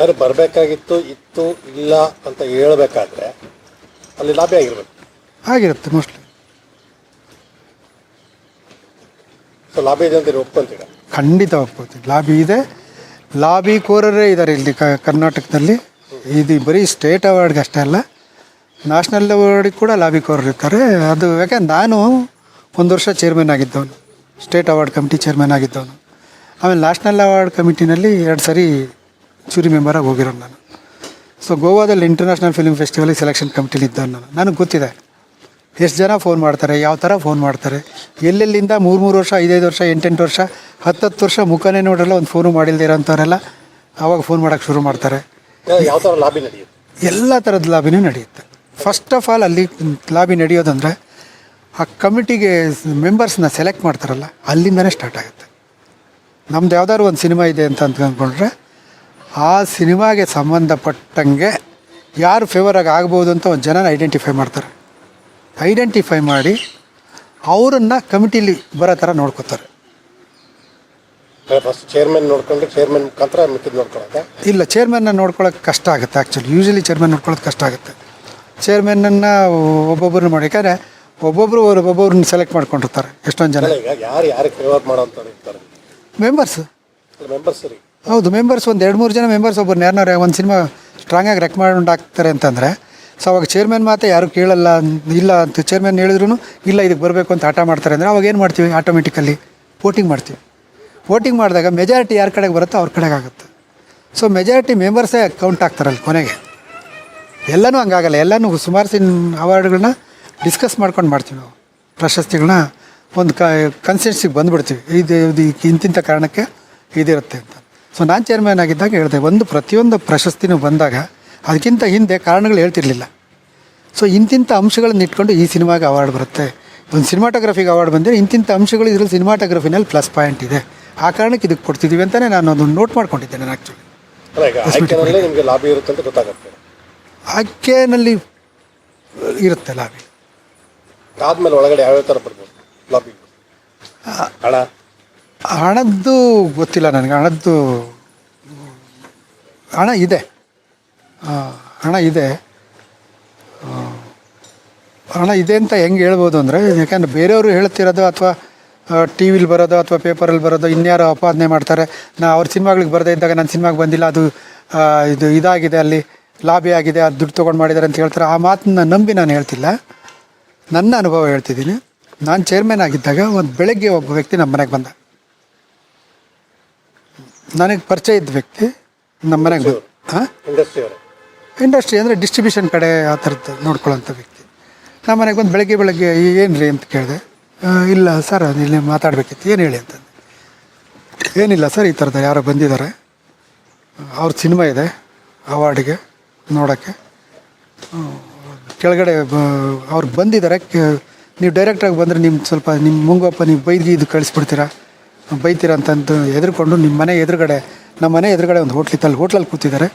ಯಾರು ಬರಬೇಕಾಗಿತ್ತು ಇತ್ತು ಇಲ್ಲ ಅಂತ ಹೇಳಬೇಕಾದ್ರೆ ಅಲ್ಲಿ ಲಾಭಿ ಆಗಿರ್ಬೇಕು. ಆಗಿರುತ್ತೆ ಮೋಸ್ಟ್ಲಿ ಸೊ ಲಾಭಿ ಇದೆ ಅಂತ ಒಪ್ಕೊಂತೀರ? ಖಂಡಿತ ಒಪ್ಕೊಳ್ತೀನಿ ಲಾಬಿ ಇದೆ. ಲಾಬಿ ಕೋರರೇ ಇದ್ದಾರೆ ಇಲ್ಲಿ ಕ- ಕರ್ನಾಟಕದಲ್ಲಿ. ಇದು ಬರೀ ಸ್ಟೇಟ್ ಅವಾರ್ಡ್ಗೆ ಅಷ್ಟೇ ಅಲ್ಲ ನ್ಯಾಷನಲ್ ಅವಾರ್ಡಿಗೆ ಕೂಡ ಲಾಬಿ ಕೋರರ್ ಇರ್ತಾರೆ. ಅದು ಯಾಕಂದ್ರೆ ನಾನು ಒಂದು ವರ್ಷ ಚೇರ್ಮನ್ ಆಗಿದ್ದವನು. ಸ್ಟೇಟ್ ಅವಾರ್ಡ್ ಕಮಿಟಿ ಚೇರ್ಮನ್ ಆಗಿದ್ದವನು. ಆಮೇಲೆ ನ್ಯಾಷನಲ್ ಅವಾರ್ಡ್ ಕಮಿಟಿನಲ್ಲಿ ಎರಡು ಸರಿ ಚೂರಿ ಮೆಂಬರಾಗಿ ಹೋಗಿರೋನು ನಾನು. ಸೊ ಗೋವಾದಲ್ಲಿ ಇಂಟರ್ನ್ಯಾಷನಲ್ ಫಿಲ್ಮ್ ಫೆಸ್ಟಿವಲಿಗೆ ಸೆಲೆಕ್ಷನ್ ಕಮಿಟಿಲಿ ಇದ್ದ ನಾನು. ನನಗೆ ಗೊತ್ತಿದೆ. ಎಷ್ಟು ಜನ ಫೋನ್ ಮಾಡ್ತಾರೆ ಯಾವ ಥರ ಫೋನ್ ಮಾಡ್ತಾರೆ. ಎಲ್ಲೆಲ್ಲಿಂದ ಮೂರು ಮೂರು ವರ್ಷ ಐದೈದು ವರ್ಷ ಎಂಟೆಂಟು ವರ್ಷ ಹತ್ತತ್ತು ವರ್ಷ ಮುಖನೇ ನೋಡಲ್ಲ ಒಂದು ಫೋನು ಮಾಡಿಲ್ದೇ ಇರೋಂಥವ್ರೆಲ್ಲ ಆವಾಗ ಫೋನ್ ಮಾಡೋಕ್ಕೆ ಶುರು ಮಾಡ್ತಾರೆ. ಯಾವ ಥರ ಲಾಬಿ ನಡೆಯುತ್ತೆ? ಎಲ್ಲ ಥರದ ಲಾಬಿನೂ ನಡೆಯುತ್ತೆ. ಫಸ್ಟ್ ಆಫ್ ಆಲ್ ಅಲ್ಲಿ ಲಾಬಿ ನಡೆಯೋದಂದರೆ ಆ ಕಮಿಟಿಗೆ ಮೆಂಬರ್ಸ್ನ ಸೆಲೆಕ್ಟ್ ಮಾಡ್ತಾರಲ್ಲ ಅಲ್ಲಿಂದನೇ ಸ್ಟಾರ್ಟ್ ಆಗುತ್ತೆ. ನಮ್ದು ಯಾವ್ದಾದ್ರು ಒಂದು ಸಿನಿಮಾ ಇದೆ ಅಂತ ಅಂತ ಅಂದ್ಕೊಂಡ್ರೆ ಆ ಸಿನಿಮಾಗೆ ಸಂಬಂಧಪಟ್ಟಂಗೆ ಯಾರು ಫೇವರಾಗಿ ಆಗ್ಬೋದು ಅಂತ ಒಂದು ಜನನ ಐಡೆಂಟಿಫೈ ಮಾಡ್ತಾರೆ. ಐಡೆಂಟಿಫೈ ಮಾಡಿ ಅವರನ್ನು ಕಮಿಟಿಲಿ ಬರೋ ಥರ ನೋಡ್ಕೋತಾರೆ. ಫಸ್ಟ್ ಚೇರ್ಮನ್ ನೋಡ್ಕೊಂಡು ಚೇರ್ಮನ್ ಮುಖಾಂತರ ಮಿಕ್ಕಿದ್ದು ನೋಡ್ಕೊಳ್ಳೋಕೆ ಇಲ್ಲ ಚೇರ್ಮನ್ನ ನೋಡ್ಕೊಳ್ಳೋಕೆ ಕಷ್ಟ ಆಗುತ್ತೆ ಆ್ಯಕ್ಚುಲಿ ಯೂಶಲಿ ಚೇರ್ಮನ್ ನೋಡ್ಕೊಳ್ಳೋದು ಕಷ್ಟ ಆಗುತ್ತೆ. ಚೇರ್ಮನ್ನನ್ನು ಒಬ್ಬೊಬ್ಬರನ್ನ ಮಾಡಿ ಯಾಕಂದರೆ ಒಬ್ಬೊಬ್ಬರು ಒಬ್ಬೊಬ್ಬರನ್ನ ಸೆಲೆಕ್ಟ್ ಮಾಡ್ಕೊಂಡಿರ್ತಾರೆ ಎಷ್ಟೊಂದು ಜನ. ಈಗ ಯಾರು ಯಾರಿಗೆ ಫೇವರ್ ಮಾಡೋಂಥವ್ರು ಇರ್ತಾರೆ? ಮೆಂಬರ್ಸ್ ಮೆಂಬರ್ಸ್ ಸರಿ. ಹೌದು ಮೆಂಬರ್ಸ್ ಒಂದು ಎರಡು ಮೂರು ಜನ ಮೆಂಬರ್ಸ್ ಒಬ್ಬರು ಯಾರನ್ನಾರು ಒಂದು ಸಿನಿಮಾ ಸ್ಟ್ರಾಂಗಾಗಿ ರೆಕಮೆಂಡ್ ಆಗ್ತಾರೆ ಅಂತಂದರೆ ಸೊ ಅವಾಗ ಚೇರ್ಮನ್ ಮಾತೇ ಯಾರು ಕೇಳಲ್ಲ, ಇಲ್ಲ ಅಂತ ಚೇರ್ಮನ್ ಹೇಳಿದ್ರು ಇಲ್ಲ ಇದಕ್ಕೆ ಬರಬೇಕು ಅಂತ ಆಟ ಮಾಡ್ತಾರೆ ಅಂದರೆ ಅವಾಗ ಏನು ಮಾಡ್ತೀವಿ? ಆಟೋಮೆಟಿಕಲಿ ವೋಟಿಂಗ್ ಮಾಡ್ತೀವಿ. ವೋಟಿಂಗ್ ಮಾಡಿದಾಗ ಮೆಜಾರಿಟಿ ಯಾರ ಕಡೆಗೆ ಬರುತ್ತೋ ಅವ್ರ ಕಡೆಗೆ ಆಗುತ್ತೆ. ಸೊ ಮೆಜಾರಿಟಿ ಮೆಂಬರ್ಸೇ ಕೌಂಟ್ ಆಗ್ತಾರಲ್ಲ ಕೊನೆಗೆ. ಎಲ್ಲನೂ ಹಂಗಾಗಲ್ಲ, ಎಲ್ಲನೂ ಸುಮಾರು ಸಿನ್ ಅವಾರ್ಡ್ಗಳನ್ನ ಡಿಸ್ಕಸ್ ಮಾಡ್ಕೊಂಡು ಮಾಡ್ತೀವಿ ನಾವು. ಪ್ರಶಸ್ತಿಗಳನ್ನ ಒಂದು ಕನ್ಸೆನ್ಸಿಗೆ ಬಂದುಬಿಡ್ತೀವಿ. ಇದು ಇದು ಇಂತಿಂಥ ಕಾರಣಕ್ಕೆ ಇದಿರುತ್ತೆ ಅಂತ. ಸೊ ನಾನು ಚೇರ್ಮನ್ ಆಗಿದ್ದಾಗ ಹೇಳಿದೆ ಒಂದು ಪ್ರತಿಯೊಂದು ಪ್ರಶಸ್ತಿನೂ ಬಂದಾಗ ಅದಕ್ಕಿಂತ ಹಿಂದೆ ಕಾರಣಗಳು ಹೇಳ್ತಿರ್ಲಿಲ್ಲ. ಸೊ ಇಂತಿಂಥ ಅಂಶಗಳನ್ನ ಇಟ್ಕೊಂಡು ಈ ಸಿನಿಮಾಗೆ ಅವಾರ್ಡ್ ಬರುತ್ತೆ. ಒಂದು ಸಿನಿಮಾಟೋಗ್ರಫಿಗೆ ಅವಾರ್ಡ್ ಬಂದರೆ ಇಂತಿಂಥ ಅಂಶಗಳು ಇದರಲ್ಲಿ ಸಿನಿಮಾಟೋಗ್ರಫಿನಲ್ಲಿ ಪ್ಲಸ್ ಪಾಯಿಂಟ್ ಇದೆ. ಆ ಕಾರಣಕ್ಕೆ ಇದಕ್ಕೆ ಕೊಡ್ತಿದ್ದೀವಿ ಅಂತಲೇ ನಾನು ಅದನ್ನು ನೋಟ್ ಮಾಡ್ಕೊಂಡಿದ್ದೆ ನಾನು ಆ್ಯಕ್ಚುಲಿ ಲಾಭಿ ಇರುತ್ತೆ ಅಂತ ಗೊತ್ತಾಗುತ್ತೆ. ಆಕೆನಲ್ಲಿ ಇರುತ್ತೆ ಲಾಬಿ ಆದ್ಮೇಲೆ ಒಳಗಡೆ ಯಾವ್ಯಾವ ಥರ ಬರ್ಬೋದು? ಲಾಬಿ ಹಣ ಹಣದ್ದು ಗೊತ್ತಿಲ್ಲ ನನಗೆ, ಹಣದ್ದು ಹಣ ಇದೆ. ಹಣ ಇದೆ. ಹಣ ಇದೆ ಅಂತ ಹೆಂಗೆ ಹೇಳ್ಬೋದು ಅಂದರೆ, ಯಾಕೆಂದರೆ ಬೇರೆಯವರು ಹೇಳ್ತಿರೋದು ಅಥವಾ ಟಿ ವಿಲಿ ಬರೋದು ಅಥವಾ ಪೇಪರಲ್ಲಿ ಬರೋದು ಇನ್ಯಾರೋ ಅಪಾದನೆ ಮಾಡ್ತಾರೆ. ನಾ ಅವ್ರ ಸಿನಿಮಾಗಳಿಗೆ ಬರದೇ ಇದ್ದಾಗ ನನ್ನ ಸಿನಿಮಾಗೆ ಬಂದಿಲ್ಲ, ಅದು ಇದು ಇದಾಗಿದೆ ಅಲ್ಲಿ ಲಾಭಿ ಆಗಿದೆ, ಅದು ದುಡ್ಡು ತೊಗೊಂಡು ಮಾಡಿದ್ದಾರೆ ಅಂತ ಹೇಳ್ತಾರೆ. ಆ ಮಾತನ್ನ ನಂಬಿ ನಾನು ಹೇಳ್ತಿಲ್ಲ. ನನ್ನ ಅನುಭವ ಹೇಳ್ತಿದ್ದೀನಿ. ನಾನು ಚೇರ್ಮನ್ ಆಗಿದ್ದಾಗ ಒಂದು ಬೆಳಗ್ಗೆ ಒಬ್ಬ ವ್ಯಕ್ತಿ ನಮ್ಮ ಮನೆಗೆ ಬಂದ. ನನಗೆ ಪರಿಚಯ ಇದ್ದ ವ್ಯಕ್ತಿ ನಮ್ಮ ಮನೆಗೆ ಹಾಂ? ಇಂಡಸ್ಟ್ರಿ ಅಂದರೆ ಡಿಸ್ಟ್ರಿಬ್ಯೂಷನ್ ಕಡೆ ಆ ಥರದ್ದು ನೋಡ್ಕೊಳ್ಳೋಂಥ ವ್ಯಕ್ತಿ. ನಮ್ಮ ಮನೆಗೆ ಬಂದು ಬೆಳಗ್ಗೆ ಬೆಳಗ್ಗೆ ಏನು ರೀ ಅಂತ ಕೇಳಿದೆ. ಇಲ್ಲ ಸರ್ ಇಲ್ಲಿ ಮಾತಾಡಬೇಕಿತ್ತು. ಏನು ಹೇಳಿ? ಅಂತಂದು. ಏನಿಲ್ಲ ಸರ್ ಈ ಥರದ ಯಾರೋ ಬಂದಿದ್ದಾರೆ. ಅವ್ರ ಸಿನಿಮಾ ಇದೆ ಅವಾರ್ಡ್ಗೆ ನೋಡೋಕ್ಕೆ. ಕೆಳಗಡೆ ಅವ್ರು ಬಂದಿದ್ದಾರೆ. ನೀವು ಡೈರೆಕ್ಟಾಗಿ ಬಂದರೆ ನಿಮ್ಮ ಸ್ವಲ್ಪ ನಿಮ್ಮ ಮುಂಗಪ್ಪ ನೀವು ಬೈದಿ ಇದು ಕಳಿಸ್ಬಿಡ್ತೀರಾ? ಬೈತೀರಾ ಅಂತಂದು ಎದುರ್ಕೊಂಡು ನಿಮ್ಮ ಮನೆ ಎದುರುಗಡೆ ನಮ್ಮ ಮನೆ ಎದುರುಗಡೆ ಒಂದು ಹೋಟ್ಲಿತ್ತು ಅಲ್ಲಿ ಹೋಟ್ಲಲ್ಲಿ ಕೂತಿದ್ದಾರೆ.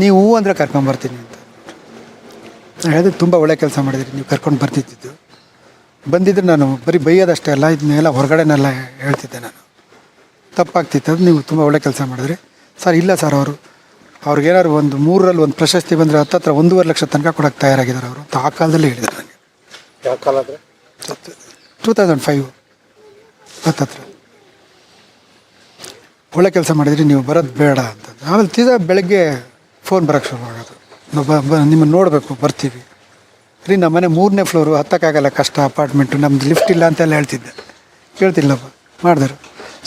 ನೀವು ಹೂ ಅಂದರೆ ಕರ್ಕೊಂಬರ್ತೀನಿ ಅಂತ. ಹೇಳಿದ್ರೆ ಹೇಳಿದೆ ತುಂಬ ಒಳ್ಳೆ ಕೆಲಸ ಮಾಡಿದ್ರಿ ನೀವು ಕರ್ಕೊಂಡು ಬರ್ತಿದ್ದಿದ್ದು. ಬಂದಿದ್ರೆ ನಾನು ಬರೀ ಬೈಯೋದಷ್ಟೇ ಅಲ್ಲ ಇದನ್ನೆಲ್ಲ ಹೊರಗಡೆನೆಲ್ಲ ಹೇಳ್ತಿದ್ದೆ ನಾನು. ತಪ್ಪಾಗ್ತಿತ್ತು ಅದು ನೀವು ತುಂಬ ಒಳ್ಳೆ ಕೆಲಸ ಮಾಡಿದ್ರಿ. ಸರ್ ಇಲ್ಲ ಸರ್ ಅವರು. ಅವ್ರಿಗೇನಾದ್ರು ಒಂದು ಮೂರರಲ್ಲಿ ಒಂದು ಪ್ರಶಸ್ತಿ ಬಂದರೆ ಹತ್ತತ್ರ ಒಂದೂವರೆ ಲಕ್ಷ ತನಕ ಕೊಡೋಕ್ಕೆ ತಯಾರಾಗಿದ್ದಾರೆ ಅವರು ಅಂತ ಆ ಕಾಲದಲ್ಲಿ ಹೇಳಿದ್ರು ನನಗೆ. ಯಾವ ಕಾಲ ಅಂದರೆ ಟೂ ತೌಸಂಡ್ ಫೈವ್ ಹತ್ತತ್ರ. ಒಳ್ಳೆ ಕೆಲಸ ಮಾಡಿದ್ರಿ ನೀವು ಬರೋದು ಬೇಡ ಅಂತ ಆಮೇಲೆ ತೀರಾ ಬೆಳಗ್ಗೆ ಫೋನ್ ಬರೋಕ್ಕೆ ಶುರು ಆಗೋದು. ನಿಮ್ಮನ್ನು ನೋಡಬೇಕು, ಬರ್ತೀವಿ. ರೀ, ನಮ್ಮ ಮನೆ ಮೂರನೇ ಫ್ಲೋರು ಹತ್ತಕ್ಕಾಗಲ್ಲ, ಕಷ್ಟ ಅಪಾರ್ಟ್ಮೆಂಟು ನಮ್ದು ಲಿಫ್ಟ್ ಇಲ್ಲ ಅಂತೆಲ್ಲ ಹೇಳ್ತಿದ್ದೆ. ಕೇಳ್ತಿಲ್ಲಪ್ಪ, ಮಾಡಿದ್ರು.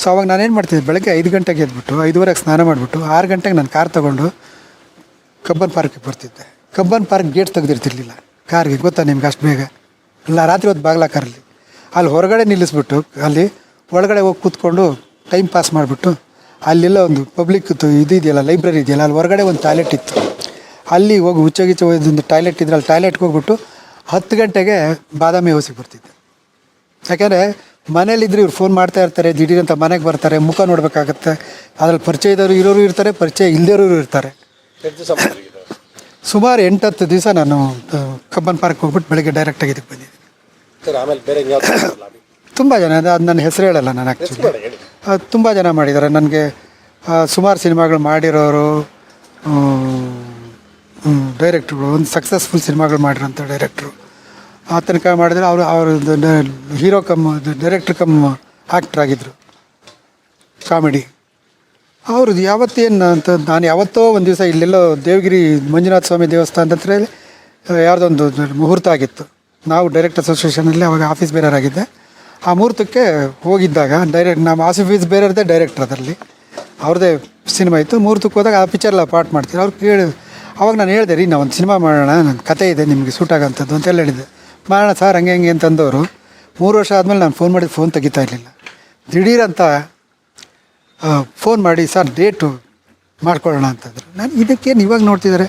ಸೊ ಅವಾಗ ನಾನೇನು ಮಾಡ್ತಿದ್ದೆ, ಬೆಳಗ್ಗೆ ಐದು ಗಂಟೆಗೆ ಎದ್ಬಿಟ್ಟು, ಐದುವರೆಗೆ ಸ್ನಾನ ಮಾಡಿಬಿಟ್ಟು, ಆರು ಗಂಟೆಗೆ ನಾನು ಕಾರ್ ತೊಗೊಂಡು ಕಬ್ಬನ್ ಪಾರ್ಕಿಗೆ ಬರ್ತಿದ್ದೆ. ಕಬ್ಬನ್ ಪಾರ್ಕ್ ಗೇಟ್ ತೆಗೆದಿರ್ತಿರ್ಲಿಲ್ಲ. ಕಾರ್ಗೆ, ಗೊತ್ತಾ ನಿಮ್ಗೆ ಅಷ್ಟು ಬೇಗ? ಇಲ್ಲ ರಾತ್ರಿ ಹೊತ್ತು ಬಾಗ್ಲ ಕಾರಲ್ಲಿ. ಅಲ್ಲಿ ಹೊರಗಡೆ ನಿಲ್ಲಿಸ್ಬಿಟ್ಟು, ಅಲ್ಲಿ ಒಳಗಡೆ ಹೋಗಿ ಕೂತ್ಕೊಂಡು ಟೈಮ್ ಪಾಸ್ ಮಾಡಿಬಿಟ್ಟು ಅಲ್ಲೆಲ್ಲ ಒಂದು ಪಬ್ಲಿಕ್ ಇದು ಇದೆಯಲ್ಲ ಲೈಬ್ರರಿ ಇದೆಯಲ್ಲ ಅಲ್ಲಿ ಹೊರಗಡೆ ಒಂದು ಟಾಯ್ಲೆಟ್ ಇತ್ತು. ಅಲ್ಲಿ ಹೋಗಿ ಉಚ್ಚಗಿಚ್ಚ ಒಂದು ಟಾಯ್ಲೆಟ್ ಇದ್ರೆ ಅಲ್ಲಿ ಟಾಯ್ಲೆಟ್ಗೆ ಹೋಗ್ಬಿಟ್ಟು ಹತ್ತು ಗಂಟೆಗೆ ಬಾದಾಮಿ ಹೌಸಿಗೆ ಬರ್ತಿದ್ದೆ. ಯಾಕೆಂದರೆ ಮನೇಲಿದ್ರೆ ಇವ್ರು ಫೋನ್ ಮಾಡ್ತಾ ಇರ್ತಾರೆ ದಿಢೀರಂತ ಮನೆಗೆ ಬರ್ತಾರೆ ಮುಖ ನೋಡಬೇಕಾಗತ್ತೆ. ಅದ್ರಲ್ಲಿ ಪರಿಚಯ ಇದ್ದವರು ಇರೋರು ಇರ್ತಾರೆ ಪರಿಚಯ ಇಲ್ಲದವರು ಇರ್ತಾರೆ. ಸುಮಾರು ಎಂಟತ್ತು ದಿವಸ ನಾನು ಕಬ್ಬನ್ ಪಾರ್ಕ್ ಹೋಗ್ಬಿಟ್ಟು ಬೆಳಗ್ಗೆ ಡೈರೆಕ್ಟಾಗಿ ಇದಕ್ಕೆ ಬಂದಿದ್ದೀನಿ. ತುಂಬ ಜನ ಅದು ಅದು ನನ್ನ ಹೆಸರು ಹೇಳಲ್ಲ ನಾನು ಆ್ಯಕ್ಚುಲಿ ತುಂಬ ಜನ ಮಾಡಿದ್ದಾರೆ. ನನಗೆ ಸುಮಾರು ಸಿನಿಮಾಗಳು ಮಾಡಿರೋರು ಡೈರೆಕ್ಟ್ರು ಒಂದು ಸಕ್ಸಸ್ಫುಲ್ ಸಿನಿಮಾಗಳು ಮಾಡಿರೋಂಥ ಡೈರೆಕ್ಟ್ರು ಆ ತನಕ ಮಾಡಿದ್ರೆ ಅವರು ಅವರು hero cum director cum actor ಆಗಿದ್ದರು ಕಾಮಿಡಿ ಅವ್ರದ್ದು ಯಾವತ್ತೇನು ಅಂತ, ನಾನು ಯಾವತ್ತೋ ಒಂದು ದಿವಸ ಇಲ್ಲೆಲ್ಲೋ ದೇವಗಿರಿ ಮಂಜುನಾಥ ಸ್ವಾಮಿ ದೇವಸ್ಥಾನದ ಹತ್ರ ಯಾರ್ದೊಂದು ಮುಹೂರ್ತ ಆಗಿತ್ತು. ನಾವು ಡೈರೆಕ್ಟ್ ಅಸೋಸಿಯೇಷನಲ್ಲಿ ಅವಾಗ ಆಫೀಸ್ ಬೇರೆಯವರಾಗಿದ್ದೆ ಆ ಮುಹೂರ್ತಕ್ಕೆ ಹೋಗಿದ್ದಾಗ ಡೈರೆಕ್ಟ್ ನಮ್ಮ ಆಸಿಫ್ ಆಫೀಸ್ ಬೇರೆಯವ್ರದ್ದೇ ಡೈರೆಕ್ಟ್ರ್ ಅದರಲ್ಲಿ. ಅವ್ರದ್ದೇ ಸಿನಿಮಾ ಇತ್ತು. ಮುಹೂರ್ತಕ್ಕೆ ಹೋದಾಗ ಆ ಪಿಕ್ಚರ್ಲ ಪಾರ್ಟ್ ಮಾಡ್ತೀವಿ ಅವ್ರು ಕೇಳಿ, ಅವಾಗ ನಾನು ಹೇಳಿದೆ, ರೀ ನಾವು ಒಂದು ಸಿನಿಮಾ ಮಾಡೋಣ ನನ್ನ ಕತೆ ಇದೆ, ನಿಮಗೆ ಸೂಟ್ ಆಗೋಂಥದ್ದು ಅಂತೆಲ್ಲ ಹೇಳಿದೆ ಮಾಡೋಣ ಸರ್ ಹಂಗೆ ಹಂಗೆ ಅಂತಂದವರು ಮೂರು ವರ್ಷ ಆದಮೇಲೆ ನಾನು ಫೋನ್ ಮಾಡಿದ ಫೋನ್ ತೆಗಿತಾ ಇರಲಿಲ್ಲ. ದಿಢೀರಂತ ಫೋನ್ ಮಾಡಿ, ಸರ್ ಡೇಟು ಮಾಡ್ಕೊಳ್ಳೋಣ ಅಂತಂದರು ನಾನು ಇದಕ್ಕೇನು ಇವಾಗ ನೋಡ್ತಿದ್ದಾರೆ?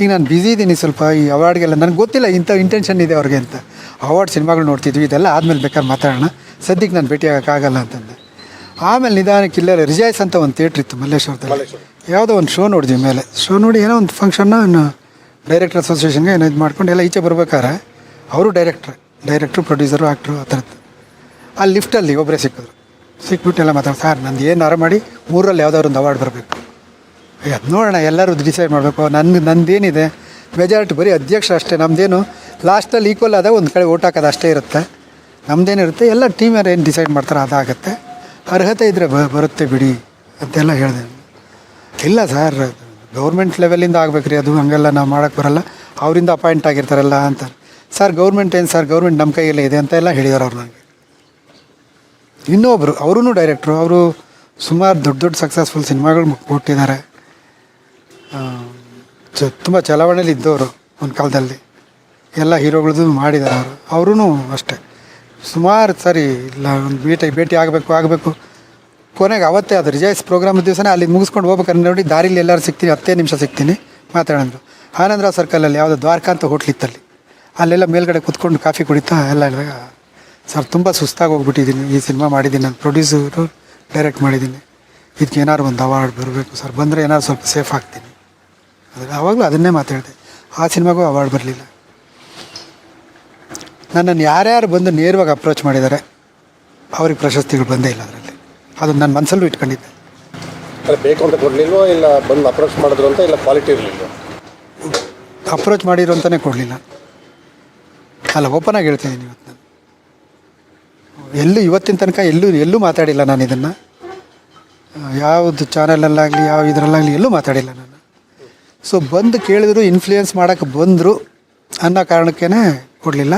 ಈಗ ನಾನು ಬ್ಯುಸಿ ಇದ್ದೀನಿ ಸ್ವಲ್ಪ ಈ ಅವಾರ್ಡ್ಗೆಲ್ಲ ನನಗೆ ಗೊತ್ತಿಲ್ಲ ಇಂಥ ಇಂಟೆನ್ಷನ್ ಇದೆ ಅವ್ರಿಗೆ ಅಂತ. ಅವಾರ್ಡ್ ಸಿನಿಮಾಗಳು ನೋಡ್ತಿದ್ವಿ ಇದೆಲ್ಲ ಆದಮೇಲೆ ಬೇಕಾದ್ರೆ ಮಾತಾಡೋಣ. ಸದ್ಯಕ್ಕೆ ನಾನು ಭೇಟಿ ಆಗೋಕ್ಕಾಗಲ್ಲ ಅಂತಂದೆ. ಆಮೇಲೆ ನಿಧಾನಕ್ಕೆ ಇಲ್ಲೇ ರಿಜಾಯ್ಸ್ ಅಂತ ಒಂದು ಥಿಯೇಟ್ರ್ ಇತ್ತು ಮಲ್ಲೇಶ್ವರದಲ್ಲಿ. ಮಲ್ಲೇಶ್ವರ. ಯಾವುದೋ ಒಂದು ಶೋ ನೋಡಿದ್ವಿ ಮೇಲೆ. ಶೋ ನೋಡಿ ಏನೋ ಒಂದು ಫಂಕ್ಷನ್ನ ಡೈರೆಕ್ಟರ್ ಅಸೋಸಿಯೇಷನ್ಗೆ ಏನೋ ಇದು ಮಾಡ್ಕೊಂಡು ಎಲ್ಲ ಈಚೆ ಬರ್ಬೇಕಾದ್ರೆ ಅವರು ಡೈರೆಕ್ಟ್ರ್ ಡೈರೆಕ್ಟ್ರು ಪ್ರೊಡ್ಯೂಸರು ಆ್ಯಕ್ಟ್ರು ಆ ಥರದ್ದು. ಆ ಲಿಫ್ಟಲ್ಲಿ ಒಬ್ಬರೇ ಸಿಕ್ಕಿದ್ರು. ಸಿಕ್ಬಿಟ್ಟು ಎಲ್ಲ ಮಾತಾಡ್ತಾರೆ ಸರ್ ನಂದು ಆರ ಮಾಡಿ ಮೂರಲ್ಲಿ ಯಾವುದಾದ್ರು ಒಂದು ಅವಾರ್ಡ್ ಬರಬೇಕು. ಅದು ನೋಡೋಣ, ಎಲ್ಲರೂ ಡಿಸೈಡ್ ಮಾಡಬೇಕು. ನನ್ನ ನಂದೇನಿದೆ? ಮೆಜಾರಿಟಿ ಬರೀ ಅಧ್ಯಕ್ಷ ಅಷ್ಟೇ ನಮ್ಮದೇನು ಲಾಸ್ಟಲ್ಲಿ ಈಕ್ವಲ್ ಆದಾಗ ಒಂದು ಕಡೆ ಓಟ್ ಹಾಕೋದು ಅಷ್ಟೇ ಇರುತ್ತೆ. ನಮ್ಮದೇನಿರುತ್ತೆ ಎಲ್ಲ ಟೀಮ್ ಯಾರು ಏನು ಡಿಸೈಡ್ ಮಾಡ್ತಾರೆ ಅದಾಗುತ್ತೆ. ಅರ್ಹತೆ ಇದ್ದರೆ ಬರುತ್ತೆ ಬಿಡಿ ಅಂತೆಲ್ಲ ಹೇಳಿದೆ. ಇಲ್ಲ ಸರ್ ಗೌರ್ಮೆಂಟ್ ಲೆವೆಲಿಂದ ಆಗ್ಬೇಕು ರೀ ಅದು ಹಂಗೆಲ್ಲ ನಾವು ಮಾಡೋಕ್ಕೆ ಬರಲ್ಲ. ಅವರಿಂದ ಅಪಾಯಿಂಟ್ ಆಗಿರ್ತಾರಲ್ಲ ಅಂತ. ಸರ್ ಗೌರ್ಮೆಂಟ್ ಏನು ಸರ್ ಗೌರ್ಮೆಂಟ್ ನಮ್ಮ ಕೈಯಲ್ಲೇ ಇದೆ ಅಂತ ಎಲ್ಲ ಹೇಳಿದಾರೆ ಅವ್ರು ನನಗೆ ಇನ್ನೊಬ್ಬರು ಅವರೂ ಡೈರೆಕ್ಟ್ರು ಅವರು ಸುಮಾರು ದೊಡ್ಡ ದೊಡ್ಡ ಸಕ್ಸಸ್ಫುಲ್ ಸಿನಿಮಾಗಳು ಕೊಟ್ಟಿದ್ದಾರೆ. ಚ ತುಂಬ ಚಲಾವಣೆಯಲ್ಲಿ ಇದ್ದವರು ಒಂದು ಕಾಲದಲ್ಲಿ. ಎಲ್ಲ ಹೀರೋಗಳದ್ದು ಮಾಡಿದ್ದಾರೆ ಅವರು. ಅವರೂ ಅಷ್ಟೇ. ಸುಮಾರು ಸರಿ ಇಲ್ಲ, ಒಂದು ಭೇಟಿ ಭೇಟಿ ಆಗಬೇಕು ಆಗಬೇಕು. ಕೊನೆಗೆ ಅವತ್ತೇ ಅದು ರಿಜಾಯ್ಸ್ ಪ್ರೋಗ್ರಾಮ್ ದಿವಸನೇ ಅಲ್ಲಿ ಮುಗಿಸ್ಕೊಂಡು ಹೋಗ್ಬೇಕಾದ್ರೆ ನೋಡಿ, ದಾರಿಲಿ ಎಲ್ಲರೂ ಸಿಗ್ತೀನಿ, ಹತ್ತೇ ನಿಮಿಷ ಸಿಗ್ತೀನಿ ಮಾತಾಡೋದು ಆನಂದ್ರ ಸರ್ಕಲಲ್ಲಿ ಯಾವುದೋ ದ್ವಾರಕಾ ಅಂತ ಹೋಟ್ಲ್ ಇತ್ತಲ್ಲಿ. ಅಲ್ಲೆಲ್ಲ ಮೇಲ್ಗಡೆ ಕುತ್ಕೊಂಡು ಕಾಫಿ ಕುಡಿತಾ ಎಲ್ಲ ಹೇಳಿದಾಗ ಸರ್, ತುಂಬ ಸುಸ್ತಾಗಿ ಹೋಗ್ಬಿಟ್ಟಿದ್ದೀನಿ. ಈ ಸಿನಿಮಾ ಮಾಡಿದ್ದೀನಿ, ನಾನು ಪ್ರೊಡ್ಯೂಸರು ಡೈರೆಕ್ಟ್ ಮಾಡಿದ್ದೀನಿ. ಇದಕ್ಕೆ ಏನಾದ್ರು ಒಂದು ಅವಾರ್ಡ್ ಬರಬೇಕು ಸರ್. ಬಂದರೆ ಏನಾದ್ರು ಸ್ವಲ್ಪ ಸೇಫ್ ಆಗ್ತೀನಿ. ಅದ್ರ ಆವಾಗಲೂ ಅದನ್ನೇ ಮಾತಾಡಿದೆ. ಆ ಸಿನಿಮಾಗೂ ಅವಾರ್ಡ್ ಬರಲಿಲ್ಲ. ನನ್ನನ್ನು ಯಾರ್ಯಾರು ಬಂದು ನೇರವಾಗಿ ಅಪ್ರೋಚ್ ಮಾಡಿದ್ದಾರೆ ಅವ್ರಿಗೆ ಪ್ರಶಸ್ತಿಗಳು ಬಂದೇ ಇಲ್ಲ ಅದರಲ್ಲಿ. ಅದು ನನ್ನ ಮನಸ್ಸಲ್ಲೂ ಇಟ್ಕೊಂಡಿದ್ದೆ. ಬೇಕು ಅಂತ ಕೊಡಲಿಲ್ವೋ ಇಲ್ಲ ಬಂದು ಅಪ್ರೋಚ್ ಮಾಡಿದ್ರು ಅಂತ ಇಲ್ಲ ಕ್ವಾಲಿಟಿ ಇರಲಿಲ್ಲ ಅಪ್ರೋಚ್ ಮಾಡಿರೋ ಅಂತಲೇ ಕೊಡಲಿಲ್ಲ. ಅಲ್ಲ ಓಪನ್ ಆಗಿ ಹೇಳ್ತಿದ್ದೀನಿ ಇವತ್ತು ನಾನು. ಎಲ್ಲೂ ಇವತ್ತಿನ ತನಕ ಎಲ್ಲೂ ಎಲ್ಲೂ ಮಾತಾಡಿಲ್ಲ ನಾನು ಇದನ್ನು. ಯಾವುದು ಚಾನಲಲ್ಲಾಗಲಿ ಯಾವ ಇದರಲ್ಲಾಗಲಿ ಎಲ್ಲೂ ಮಾತಾಡಿಲ್ಲ ನಾನು. ಸೊ ಬಂದು ಕೇಳಿದ್ರು ಇನ್ಫ್ಲೂಯೆನ್ಸ್ ಮಾಡೋಕ್ಕೆ ಬಂದರು ಅನ್ನೋ ಕಾರಣಕ್ಕೇ ಕೊಡಲಿಲ್ಲ.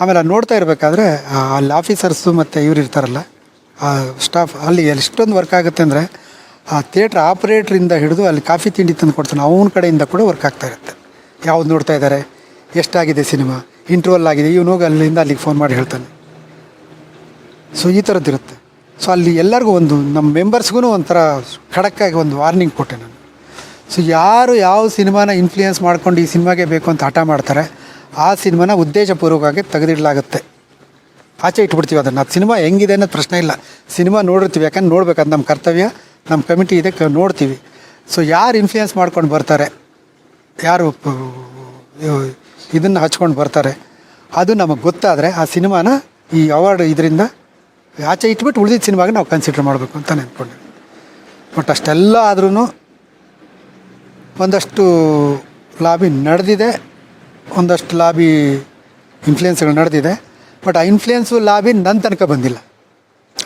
ಆಮೇಲೆ ನೋಡ್ತಾ ಇರಬೇಕಾದ್ರೆ ಅಲ್ಲಿ ಆಫೀಸರ್ಸು ಮತ್ತು ಇವ್ರು ಇರ್ತಾರಲ್ಲ, ಆ ಸ್ಟಾಫ್ ಅಲ್ಲಿ ಎಷ್ಟೊಂದು ವರ್ಕ್ ಆಗುತ್ತೆ ಅಂದರೆ, ಆ ಥಿಯೇಟ್ರ್ ಆಪ್ರೇಟ್ರಿಂದ ಹಿಡಿದು ಅಲ್ಲಿ ಕಾಫಿ ತಿಂಡಿ ತಂದು ಕೊಡ್ತಾನೆ. ಅವನ ಕಡೆಯಿಂದ ಕೂಡ ವರ್ಕ್ ಆಗ್ತಾ ಇರುತ್ತೆ. ಯಾವ್ದು ನೋಡ್ತಾ ಇದ್ದಾರೆ ಎಷ್ಟಾಗಿದೆ ಸಿನಿಮಾ? ಇಂಟ್ರೋಲ್ ಆಗಿದೆ. ಇವನು ಹೋಗಿ ಅಲ್ಲಿಂದ ಅಲ್ಲಿಗೆ ಫೋನ್ ಮಾಡಿ ಹೇಳ್ತಾನೆ. ಸೊ ಈ ಥರದ್ದು ಇರುತ್ತೆ ಸೊ ಅಲ್ಲಿ ಎಲ್ಲರಿಗೂ ಒಂದು ನಮ್ಮ ಮೆಂಬರ್ಸ್ಗೂ ಒಂಥರ ಖಡಕ್ಕಾಗಿ ಒಂದು ವಾರ್ನಿಂಗ್ ಕೊಟ್ಟೆ ನಾನು. ಸೊ ಯಾರು ಯಾವ ಸಿನಿಮಾನ ಇನ್ಫ್ಲೂಯೆನ್ಸ್ ಮಾಡ್ಕೊಂಡು ಈ ಸಿನಿಮಾಗೆ ಬೇಕು ಅಂತ ಹಠ ಮಾಡ್ತಾರೆ, ಆ ಸಿನಿಮಾನ ಉದ್ದೇಶಪೂರ್ವಕವಾಗಿ ತೆಗೆದಿಡಲಾಗುತ್ತೆ. ಆಚೆ ಇಟ್ಬಿಡ್ತೀವಿ ಅದನ್ನು. ಅದು ಸಿನಿಮಾ ಹೆಂಗಿದೆ ಅನ್ನೋದು ಪ್ರಶ್ನೆ ಇಲ್ಲ. ಸಿನಿಮಾ ನೋಡಿರ್ತೀವಿ, ಯಾಕಂದ್ರೆ ನೋಡ್ಬೇಕು ಅದು ನಮ್ಮ ಕರ್ತವ್ಯ, ನಮ್ಮ ಕಮಿಟಿ ಇದೆ ನೋಡ್ತೀವಿ. ಸೊ ಯಾರು ಇನ್ಫ್ಲೂಯೆನ್ಸ್ ಮಾಡ್ಕೊಂಡು ಬರ್ತಾರೆ, ಯಾರು ಇದನ್ನು ಹಚ್ಕೊಂಡು ಬರ್ತಾರೆ, ಅದು ನಮಗೆ ಗೊತ್ತಾದರೆ ಆ ಸಿನಿಮಾನ ಈ ಅವಾರ್ಡ್ ಇದರಿಂದ ಆಚೆ ಇಟ್ಬಿಟ್ಟು ಉಳಿದಿದ್ದ ಸಿನಿಮಾಗೆ ನಾವು ಕನ್ಸಿಡರ್ ಮಾಡಬೇಕು ಅಂತ ನೆನ್ಕೊಂಡೆ ಬಟ್ ಅಷ್ಟೆಲ್ಲ ಆದ್ರೂ ಒಂದಷ್ಟು ಲಾಬಿ ನಡೆದಿದೆ ಒಂದಷ್ಟು ಲಾಬಿ ಇನ್ಫ್ಲುಯೆನ್ಸ್ಗಳು ನಡೆದಿದೆ ಬಟ್ ಆ ಇನ್ಫ್ಲುಯೆನ್ಸು ಲಾಬಿ ನನ್ನ ತನಕ ಬಂದಿಲ್ಲ.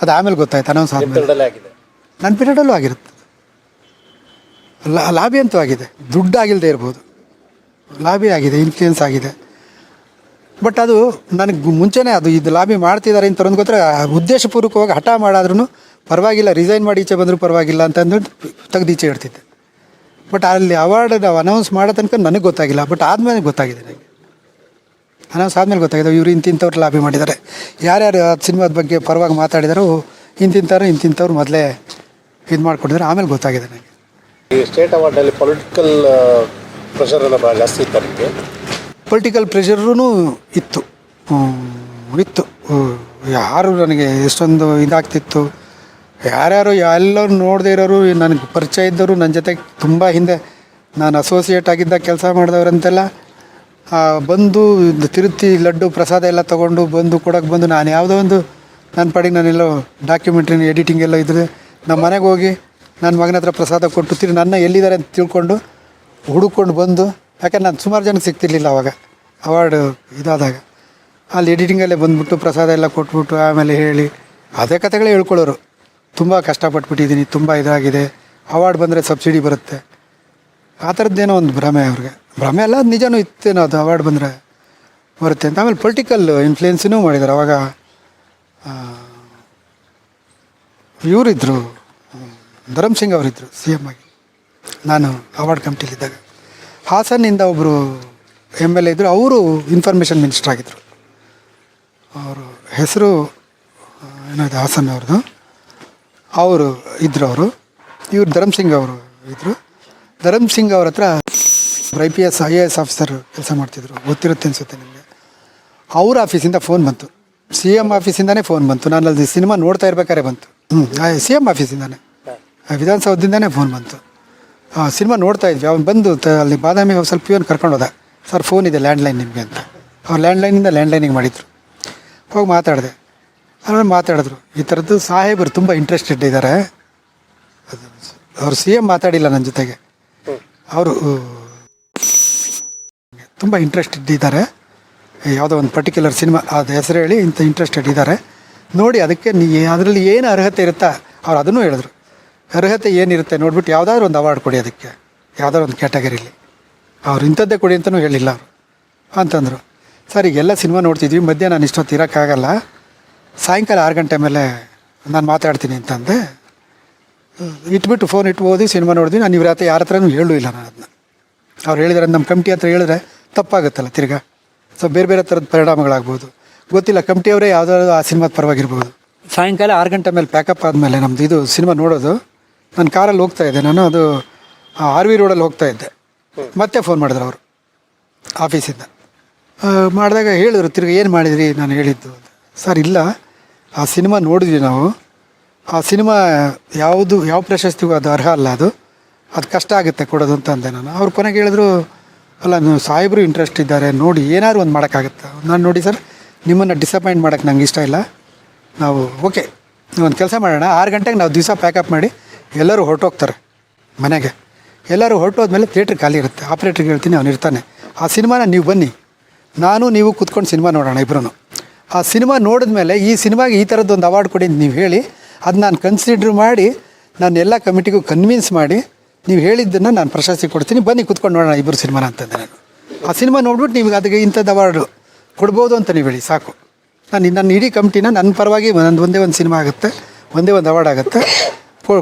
ಅದು ಆಮೇಲೆ ಗೊತ್ತಾಯ್ತು ಅನೌನ್ಸ್ ಆದಮೇಲೆ. ಆಗಿದೆ. ನನ್ನ ಪೀರಿಯಡಲ್ಲೂ ಆಗಿರುತ್ತೆ. ಲಾ ಲಾಬಿ ಅಂತೂ ಆಗಿದೆ ದುಡ್ಡು ಆಗಿಲ್ಲದೆ ಇರ್ಬೋದು. ಲಾಬಿ ಆಗಿದೆ ಇನ್ಫ್ಲುಯೆನ್ಸ್ ಆಗಿದೆ. ಬಟ್ ಅದು ನನಗೆ ಮುಂಚೆನೇ ಅದು ಇದು ಲಾಬಿ ಮಾಡ್ತಿದ್ದಾರೆ ಅಂತ ಒಂದು ಗೊತ್ತರ ಉದ್ದೇಶಪೂರ್ವಕವಾಗಿ ಹಠ ಮಾಡಾದ್ರೂ ಪರವಾಗಿಲ್ಲ ರಿಸೈನ್ ಮಾಡಿ ಈಚೆ ಬಂದರೂ ಪರವಾಗಿಲ್ಲ ಅಂತಂದು ತೆಗ್ದು ಈಚೆ ಇಡ್ತಿದ್ದೆ. ಬಟ್ ಅಲ್ಲಿ ಅವಾರ್ಡ್ ನಾವು ಅನೌನ್ಸ್ ಮಾಡೋ ತನಕ ನನಗೆ ಗೊತ್ತಾಗಿಲ್ಲ. ಬಟ್ ಆದಮೇಲೆ ಗೊತ್ತಾಗಿದೆ ನನಗೆ ಅನೌನ್ಸ್ ಆದಮೇಲೆ ಗೊತ್ತಾಗಿದೆ. ಇವರು ಇಂತಿಂಥವ್ರು ಲಾಬಿ ಮಾಡಿದ್ದಾರೆ. ಯಾರ್ಯಾರು ಆ ಸಿನಿಮಾದ ಬಗ್ಗೆ ಪರವಾಗಿ ಮಾತಾಡಿದಾರೋ ಇಂತಿಂಥವ್ರು ಇಂತಿಂಥವ್ರು ಮೊದಲೇ ಇದು ಮಾಡ್ಕೊಂಡಿದ್ದಾರೆ ಆಮೇಲೆ ಗೊತ್ತಾಗಿದೆ ನನಗೆ ಈ ಸ್ಟೇಟ್ ಅವಾರ್ಡಲ್ಲಿ ಪೊಲಿಟಿಕಲ್ ಪ್ರೆಷರ್ ಎಲ್ಲ ಭಾಳ ಜಾಸ್ತಿ ಇತ್ತು ನಿಮಗೆ? ಪೊಲಿಟಿಕಲ್ ಪ್ರೆಷರೂ ಇತ್ತು. ಇತ್ತು. ಯಾರು ನನಗೆ ಎಷ್ಟೊಂದು ಇದಾಗ್ತಿತ್ತು. ಯಾರ್ಯಾರು ಎಲ್ಲರೂ ನೋಡದೇ ಇರೋರು ನನಗೆ ಪರಿಚಯ ಇದ್ದವರು ನನ್ನ ಜೊತೆ ತುಂಬ ಹಿಂದೆ. ನಾನು ಅಸೋಸಿಯೇಟ್ ಆಗಿದ್ದ ಕೆಲಸ ಮಾಡಿದವರಂತೆಲ್ಲ ಬಂದು ತಿರುತಿ ಲಡ್ಡು ಪ್ರಸಾದ ಎಲ್ಲ ತೊಗೊಂಡು ಬಂದು ಕೊಡೋಕೆ ಬಂದು ನಾನು ಯಾವುದೋ ಒಂದು ನನ್ನ ಪಾಡಿಗೆ ನಾನೆಲ್ಲೋ ಡಾಕ್ಯುಮೆಂಟ್ರಿ ಎಡಿಟಿಂಗ್ ಎಲ್ಲ ಇದ್ದರೆ ನಮ್ಮ ಮನೆಗೆ ಹೋಗಿ ನನ್ನ ಮಗನ ಹತ್ರ ಪ್ರಸಾದ ಕೊಟ್ಟು ತಿರು ನನ್ನ ಎಲ್ಲಿದ್ದಾರೆ ಅಂತ ತಿಳ್ಕೊಂಡು ಹುಡುಕೊಂಡು ಬಂದು, ಯಾಕಂದ್ರೆ ನಾನು ಸುಮಾರು ಜನಕ್ಕೆ ಸಿಗ್ತಿರ್ಲಿಲ್ಲ ಅವಾಗ, ಅವಾರ್ಡ್ ಇದಾದಾಗ. ಅಲ್ಲಿ ಎಡಿಟಿಂಗಲ್ಲೇ ಬಂದುಬಿಟ್ಟು ಪ್ರಸಾದ ಎಲ್ಲ ಕೊಟ್ಬಿಟ್ಟು ಆಮೇಲೆ ಹೇಳಿ, ಅದೇ ಕಥೆಗಳೇ ಹೇಳ್ಕೊಳ್ಳೋರು. ತುಂಬ ಕಷ್ಟಪಟ್ಬಿಟ್ಟಿದ್ದೀನಿ, ತುಂಬ ಇದಾಗಿದೆ. ಅವಾರ್ಡ್ ಬಂದರೆ ಸಬ್ಸಿಡಿ ಬರುತ್ತೆ. ಆ ಥರದ್ದೇನೋ ಒಂದು ಭ್ರಮೆ ಅವ್ರಿಗೆ. ಭ್ರಮೆ ಅಲ್ಲ, ಅದು ನಿಜನೂ ಇತ್ತೇನೋ ಅದು ಅವಾರ್ಡ್ ಬಂದರೆ ಬರುತ್ತೆ ಅಂತ. ಆಮೇಲೆ ಪೊಲಿಟಿಕಲ್ ಇನ್ಫ್ಲೂಯೆನ್ಸಿನೂ ಮಾಡಿದ್ದಾರೆ ಅವಾಗ ಇವರಿದ್ದರು ಧರಮ್ ಸಿಂಗ್ ಅವರಿದ್ದರು ಸಿ ಎಂ ಆಗಿ. ನಾನು ಅವಾರ್ಡ್ ಕಮಿಟಿಲಿದ್ದಾಗ ಹಾಸನ್ನಿಂದ ಒಬ್ಬರು ಎಂ ಎಲ್ ಎ ಇದ್ದರು ಅವರು ಇನ್ಫಾರ್ಮೇಷನ್ ಮಿನಿಸ್ಟರ್ ಆಗಿದ್ದರು ಅವರು ಹೆಸರು ಏನಾಯ್ತು ಹಾಸನ್ ಅವ್ರದ್ದು? ಅವರು ಇದ್ದರು ಅವರು. ಇವರು ಧರಮ್ ಸಿಂಗ್ ಅವರು ಇದ್ದರು ಧರಮ್ ಸಿಂಗ್ ಅವ್ರ ಹತ್ರ I P S I A S officer ಕೆಲಸ ಮಾಡ್ತಿದ್ರು. ಗೊತ್ತಿರುತ್ತೆ ಅನಿಸುತ್ತೆ ನಿಮಗೆ. ಅವ್ರ ಆಫೀಸಿಂದ ಫೋನ್ ಬಂತು. ಸಿ ಎಂ ಆಫೀಸಿಂದನೇ ಫೋನ್ ಬಂತು. ನಾನು ಅಲ್ಲಿ ಸಿನಿಮಾ ನೋಡ್ತಾ ಇರ್ಬೇಕಾದ್ರೆ ಬಂತು. ಹ್ಞೂ ಸಿ ಎಂ ಆಫೀಸಿಂದಾನೆ ವಿಧಾನಸೌಧದಿಂದನೇ ಫೋನ್ ಬಂತು. ಹಾಂ ಸಿನಿಮಾ ನೋಡ್ತಾ ಇದ್ವಿ. ಅವ್ನು ಬಂದು ತ, ಅಲ್ಲಿ ಬಾದಾಮಿ ಸ್ವಲ್ಪ ಇವನು ಕರ್ಕೊಂಡು ಹೋದ. ಸರ್ ಫೋನ್ ಇದೆ ಲ್ಯಾಂಡ್ಲೈನ್ ನಿಮಗೆ ಅಂತ. ಅವ್ರು ಲ್ಯಾಂಡ್ಲೈನಿಂದ ಲ್ಯಾಂಡ್ಲೈನಿಗೆ ಮಾಡಿದ್ರು. ಹೋಗಿ ಮಾತಾಡಿದೆ. ಆಮೇಲೆ ಮಾತಾಡಿದ್ರು. ಈ ಥರದ್ದು ಸಾಹೇಬರು ತುಂಬ ಇಂಟ್ರೆಸ್ಟೆಡ್ ಇದ್ದಾರೆ ಅವರು ಸಿ ಎಂ ಮಾತಾಡಿಲ್ಲ ನನ್ನ ಜೊತೆಗೆ. ಅವರು ತುಂಬ ಇಂಟ್ರೆಸ್ಟೆಡ್ ಇದ್ದಾರೆ ಯಾವುದೋ ಒಂದು ಪರ್ಟಿಕ್ಯುಲರ್ ಸಿನಿಮಾ ಅದು ಹೆಸರು ಹೇಳಿ ಇಂಥ ಇಂಟ್ರೆಸ್ಟೆಡ್ ಇದ್ದಾರೆ ನೋಡಿ, ಅದಕ್ಕೆ ನೀ, ಅದರಲ್ಲಿ ಏನು ಅರ್ಹತೆ ಇರುತ್ತಾ? ಅವ್ರು ಅದನ್ನು ಹೇಳಿದ್ರು. ಅರ್ಹತೆ ಏನಿರುತ್ತೆ ನೋಡ್ಬಿಟ್ಟು ಯಾವುದಾದ್ರು ಒಂದು ಅವಾರ್ಡ್ ಕೊಡಿ ಅದಕ್ಕೆ. ಯಾವುದಾದ್ರು ಒಂದು ಕ್ಯಾಟಗರಿಲಿ ಅವ್ರು ಇಂಥದ್ದೇ ಕೊಡಿ ಅಂತಲೂ ಹೇಳಿಲ್ಲ ಅವರು. ಅಂತಂದರು. ಸರ್ ಈಗೆಲ್ಲ ಸಿನಿಮಾ ನೋಡ್ತಿದ್ವಿ. ಮಧ್ಯ ನಾನು ಇಷ್ಟೊತ್ತು ಇರೋಕ್ಕಾಗಲ್ಲ. ಸಾಯಂಕಾಲ ಆರು ಗಂಟೆ ಮೇಲೆ ನಾನು ಮಾತಾಡ್ತೀನಿ ಅಂತಂದೆ ಇಟ್ಬಿಟ್ಟು ಫೋನ್ ಇಟ್ಟು ಓದಿ ಸಿನಿಮಾ ನೋಡಿದ್ವಿ ನಾನು ಇವ್ರ ಹತ್ರ ಯಾರ ಹತ್ರನೂ ಹೇಳೂ ಇಲ್ಲ ನಾನು ಅದನ್ನ ಅವ್ರು ಹೇಳಿದ್ರೆ ನಮ್ಮ ಕಮಿಟಿ ಹತ್ರ ಹೇಳಿದ್ರೆ ತಪ್ಪಾಗುತ್ತಲ್ಲ ತಿರ್ಗಾ. ಸೊ ಬೇರೆ ಬೇರೆ ಥರದ ಪರಿಣಾಮಗಳಾಗ್ಬೋದು. ಗೊತ್ತಿಲ್ಲ ಕಮಿಟಿಯವರೇ ಯಾವುದಾದ್ರು ಆ ಸಿನಿಮಾದ ಪರವಾಗಿರ್ಬೋದು. ಸಾಯಂಕಾಲ ಆರು ಗಂಟೆ ಮೇಲೆ ಪ್ಯಾಕಪ್ ಆದಮೇಲೆ ನಮ್ಮದು ಇದು ಸಿನಿಮಾ ನೋಡೋದು, ನಾನು ಕಾರಲ್ಲಿ ಹೋಗ್ತಾ ಇದ್ದೆ. ನಾನು ಅದು ಆರ್ ವಿ ರೋಡಲ್ಲಿ ಹೋಗ್ತಾ ಇದ್ದೆ. ಮತ್ತೆ ಫೋನ್ ಮಾಡಿದ್ರು ಅವರು ಆಫೀಸಿಂದ ಮಾಡಿದಾಗ ಹೇಳಿದ್ರು, ತಿರ್ಗಿ ಏನು ಮಾಡಿದ್ರಿ? ನಾನು ಹೇಳಿದ್ದು. ಸರ್, ಇಲ್ಲ. ಆ ಸಿನಿಮಾ ನೋಡಿದ್ವಿ ನಾವು. ಆ ಸಿನಿಮಾ ಯಾವುದು, ಯಾವ ಪ್ರಶಸ್ತಿಗೂ ಅದು ಅರ್ಹ ಅಲ್ಲ ಅದು. ಅದು ಕಷ್ಟ ಆಗುತ್ತೆ ಕೊಡೋದು ಅಂತ ಅಂದೆ ನಾನು. ಅವ್ರು ಕೊನೆಗೆ ಹೇಳಿದ್ರು, ಅಲ್ಲ, ನೀವು ಸಾಹೇಬರು ಇಂಟ್ರೆಸ್ಟ್ ಇದ್ದಾರೆ, ನೋಡಿ, ಏನಾದ್ರು ಒಂದು ಮಾಡೋಕ್ಕಾಗುತ್ತೆ? ನಾನು ನೋಡಿ, ಸರ್, ನಿಮ್ಮನ್ನು ಡಿಸಪಾಯಿಂಟ್ ಮಾಡೋಕ್ಕೆ ನಂಗೆ ಇಷ್ಟ ಇಲ್ಲ. ನಾವು ಓಕೆ ಒಂದು ಕೆಲಸ ಮಾಡೋಣ. ಆರು ಗಂಟೆಗೆ ನಾವು ದಿವಸ ಪ್ಯಾಕಪ್ ಮಾಡಿ ಎಲ್ಲರೂ ಹೊರಟೋಗ್ತಾರೆ ಮನೆಗೆ. ಎಲ್ಲರೂ ಹೊರಟೋದ್ಮೇಲೆ ಥಿಯೇಟ್ರ್ ಖಾಲಿ ಇರುತ್ತೆ. ಆಪ್ರೇಟ್ರಿಗೆ ಹೇಳ್ತೀನಿ, ಅವ್ನು ಇರ್ತಾನೆ. ಆ ಸಿನಿಮಾನ ನೀವು ಬನ್ನಿ. ನಾನು, ನೀವು ಕೂತ್ಕೊಂಡು ಸಿನಿಮಾ ನೋಡೋಣ ಇಬ್ಬರೂ ಆ ಸಿನಿಮಾ ನೋಡಿದ ಮೇಲೆ ಈ ಸಿನಿಮಾಗೆ ಈ ಥರದ್ದು ಒಂದು ಅವಾರ್ಡ್ ಕೊಡಿ ಅಂತ ನೀವು ಹೇಳಿ ಅದು ನಾನು ಕನ್ಸಿಡರ್ ಮಾಡಿ, ನಾನು ಎಲ್ಲ ಕಮಿಟಿಗೂ ಕನ್ವಿನ್ಸ್ ಮಾಡಿ, ನೀವು ಹೇಳಿದ್ದನ್ನು ನಾನು ಪ್ರಶಸ್ತಿ ಕೊಡ್ತೀನಿ, ಬನ್ನಿ ಕೂತ್ಕೊಂಡು ನೋಡೋಣ ಇಬ್ಬರು ಸಿನಿಮಾನ ಅಂತಂದೆ ನಾನು. ಆ ಸಿನಿಮಾ ನೋಡ್ಬಿಟ್ಟು ನಿಮ್ಗೆ ಅದಕ್ಕೆ ಇಂಥದ್ದು ಅವಾರ್ಡು ಕೊಡ್ಬೋದು ಅಂತ ನೀವು ಹೇಳಿ, ಸಾಕು. ನಾನು ನನ್ನ ಇಡೀ ಕಮಿಟಿನ ನನ್ನ ಪರವಾಗಿ ನಂದು ಒಂದೇ ಒಂದು ಸಿನಿಮಾ ಆಗುತ್ತೆ, ಒಂದೇ ಒಂದು ಅವಾರ್ಡ್ ಆಗುತ್ತೆ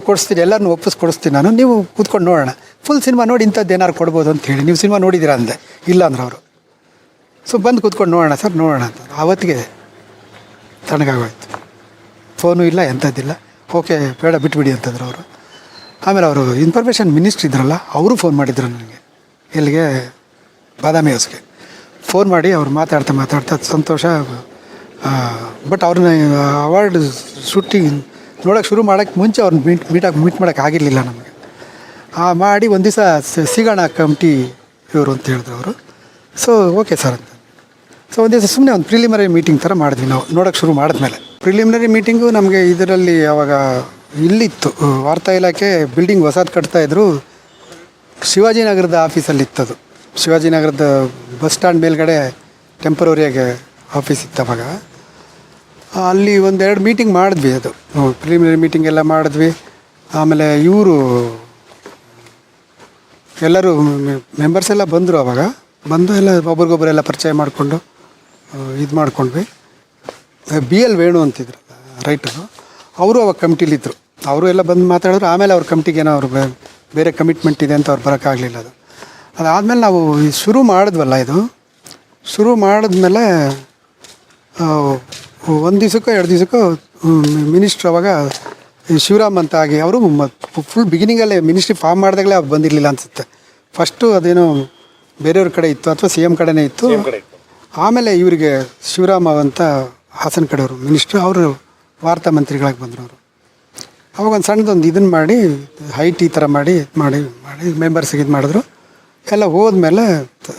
ಕೊಡಿಸ್ತೀನಿ ಎಲ್ಲರನ್ನೂ ಒಪ್ಪಿಸ್ ಕೊಡಿಸ್ತೀನಿ ನಾನು, ನೀವು ಕೂತ್ಕೊಂಡು ನೋಡೋಣ. ಫುಲ್ ಸಿನಿಮಾ ನೋಡಿ ಇಂಥದ್ದು ಏನಾರು ಕೊಡ್ಬೋದು ಅಂತ ಹೇಳಿ, ನೀವು ಸಿನಿಮಾ ನೋಡಿದ್ದೀರಾ ಅಂದೆ, ಇಲ್ಲ ಅಂದ್ರೆ ಅವರು ಸೊ ಬಂದು ಕೂತ್ಕೊಂಡು ನೋಡೋಣ ಸರ್, ನೋಡೋಣ ಅಂತ. ಆವತ್ತಿಗೆ ತಣ್ಣಗಾಗೋಯ್ತು ಫೋನು ಇಲ್ಲ, ಎಂಥದ್ದಿಲ್ಲ. ಓಕೆ, ಬೇಡ, ಬಿಟ್ಬಿಡಿ ಅಂತಂದ್ರು ಅವರು. ಆಮೇಲೆ ಅವರು ಇನ್ಫಾರ್ಮೇಷನ್ ಮಿನಿಸ್ಟ್ರ್ ಇದ್ರಲ್ಲ, ಅವರು ಫೋನ್ ಮಾಡಿದ್ರು ನನಗೆ. ಎಲ್ಲಿಗೆ ಬಾದಾಮಿ ಹೌಸ್ಗೆ ಫೋನ್ ಮಾಡಿ ಅವ್ರು ಮಾತಾಡ್ತಾ ಮಾತಾಡ್ತಾ ಸಂತೋಷ ಬಟ್ ಅವ್ರನ್ನ ಅವಾರ್ಡ್ ಶೂಟಿಂಗ್ ನೋಡೋಕ್ಕೆ ಶುರು ಮಾಡೋಕ್ಕೆ ಮುಂಚೆ ಅವ್ರನ್ನ ಮೀಟ್ ಮೀಟಾಗಿ ಮೀಟ್ ಮಾಡೋಕ್ಕೆ ಆಗಿರಲಿಲ್ಲ ನಮಗೆ. ಮಾಡಿ ಒಂದು ದಿವಸ ಸಿಗೋಣ ಕಮಿಟಿ ಇವರು ಅಂತ ಹೇಳಿದ್ರು ಅವರು. ಸೊ ಓಕೆ ಸರ್ ಅಂತ. ಸೊ ಒಂದು ದಿವಸ ಸುಮ್ಮನೆ ಒಂದು ಪ್ರಿಲಿಮಿನರಿ ಮೀಟಿಂಗ್ ಥರ ಮಾಡಿದ್ವಿ ನಾವು ನೋಡೋಕ್ಕೆ ಶುರು ಮಾಡಿದ್ಮೇಲೆ. ಪ್ರಿಲಿಮಿನರಿ ಮೀಟಿಂಗು ನಮಗೆ ಇದರಲ್ಲಿ ಅವಾಗ ಇಲ್ಲಿತ್ತು ವಾರ್ತಾ ಇಲಾಖೆ ಬಿಲ್ಡಿಂಗ್ ಹೊಸದು ಕಟ್ತಾಯಿದ್ರು ಶಿವಾಜಿನಗರದ ಆಫೀಸಲ್ಲಿ ಇತ್ತದು ಶಿವಾಜಿನಗರದ ಬಸ್ ಸ್ಟ್ಯಾಂಡ್ ಮೇಲ್ಗಡೆ ಟೆಂಪ್ರವರಿಯಾಗಿ ಆಫೀಸ್ ಇತ್ತು ಅವಾಗ. ಅಲ್ಲಿ ಒಂದೆರಡು ಮೀಟಿಂಗ್ ಮಾಡಿದ್ವಿ ಅದು. ಪ್ರಿಲಿಮಿನರಿ ಮೀಟಿಂಗ್ ಎಲ್ಲ ಮಾಡಿದ್ವಿ. ಆಮೇಲೆ ಇವರು, ಎಲ್ಲರೂ ಮೆಂಬರ್ಸ್ ಎಲ್ಲ ಬಂದರು ಅವಾಗ. ಬಂದು ಎಲ್ಲ ಒಬ್ರಿಗೊಬ್ಬರೆಲ್ಲ ಪರಿಚಯ ಮಾಡಿಕೊಂಡು ಇದು ಮಾಡ್ಕೊಂಡ್ವಿ. ಬಿ ಎಲ್ ವೇಣು ಅಂತಿದ್ರು, ರೈಟರು. ಅವರು ಅವಾಗ ಕಮಿಟಿಲಿದ್ದರು ಅವರು ಎಲ್ಲ ಬಂದು ಮಾತಾಡಿದ್ರು, ಆಮೇಲೆ ಅವ್ರ ಕಮಿಟಿಗೆ ಏನೋ ಅವ್ರು ಬೇರೆ ಕಮಿಟ್ಮೆಂಟ್ ಇದೆ ಅಂತ ಅವ್ರು ಬರೋಕ್ಕಾಗಲಿಲ್ಲ ಅದು. ಅದಾದಮೇಲೆ ನಾವು ಶುರು ಮಾಡಿದ್ವಲ್ಲ ಇದು? ಶುರು ಮಾಡಿದ್ಮೇಲೆ ಒಂದು ದಿವಸಕ್ಕೋ ಎರಡು ದಿವಸಕ್ಕೋ ಮಿನಿಸ್ಟ್ರ್ ಅವಾಗ ಶಿವರಾಮ್ ಅಂತ ಆಗಿ ಅವರು ಫುಲ್ ಬಿಗಿನಿಂಗಲ್ಲೇ ಮಿನಿಸ್ಟ್ರಿ ಫಾರ್ಮ್ ಮಾಡಿದಾಗಲೇ ಅವ್ರು ಬಂದಿರಲಿಲ್ಲ ಅನಿಸುತ್ತೆ. ಫಸ್ಟು ಅದೇನೋ ಬೇರೆಯವ್ರ ಕಡೆ ಇತ್ತು ಅಥವಾ ಸಿ ಎಂ ಕಡೆನೇ ಇತ್ತು. ಆಮೇಲೆ ಇವರಿಗೆ ಶಿವರಾಮ ಅಂತ ಹಾಸನ ಕಡೆಯವರು ಮಿನಿಸ್ಟ್ರು ಅವರು, ವಾರ್ತಾ ಮಂತ್ರಿಗಳಾಗಿ ಬಂದರು ಅವರು ಅವಾಗ ಒಂದು ಸಣ್ಣದೊಂದು ಇದನ್ನು ಮಾಡಿ ಹೈಟ್ ಈ ಥರ ಮಾಡಿ ಮಾಡಿ ಮಾಡಿ ಮೆಂಬರ್ಸಿಗೆ ಇದು ಮಾಡಿದ್ರು. ಎಲ್ಲ ಹೋದ್ಮೇಲೆ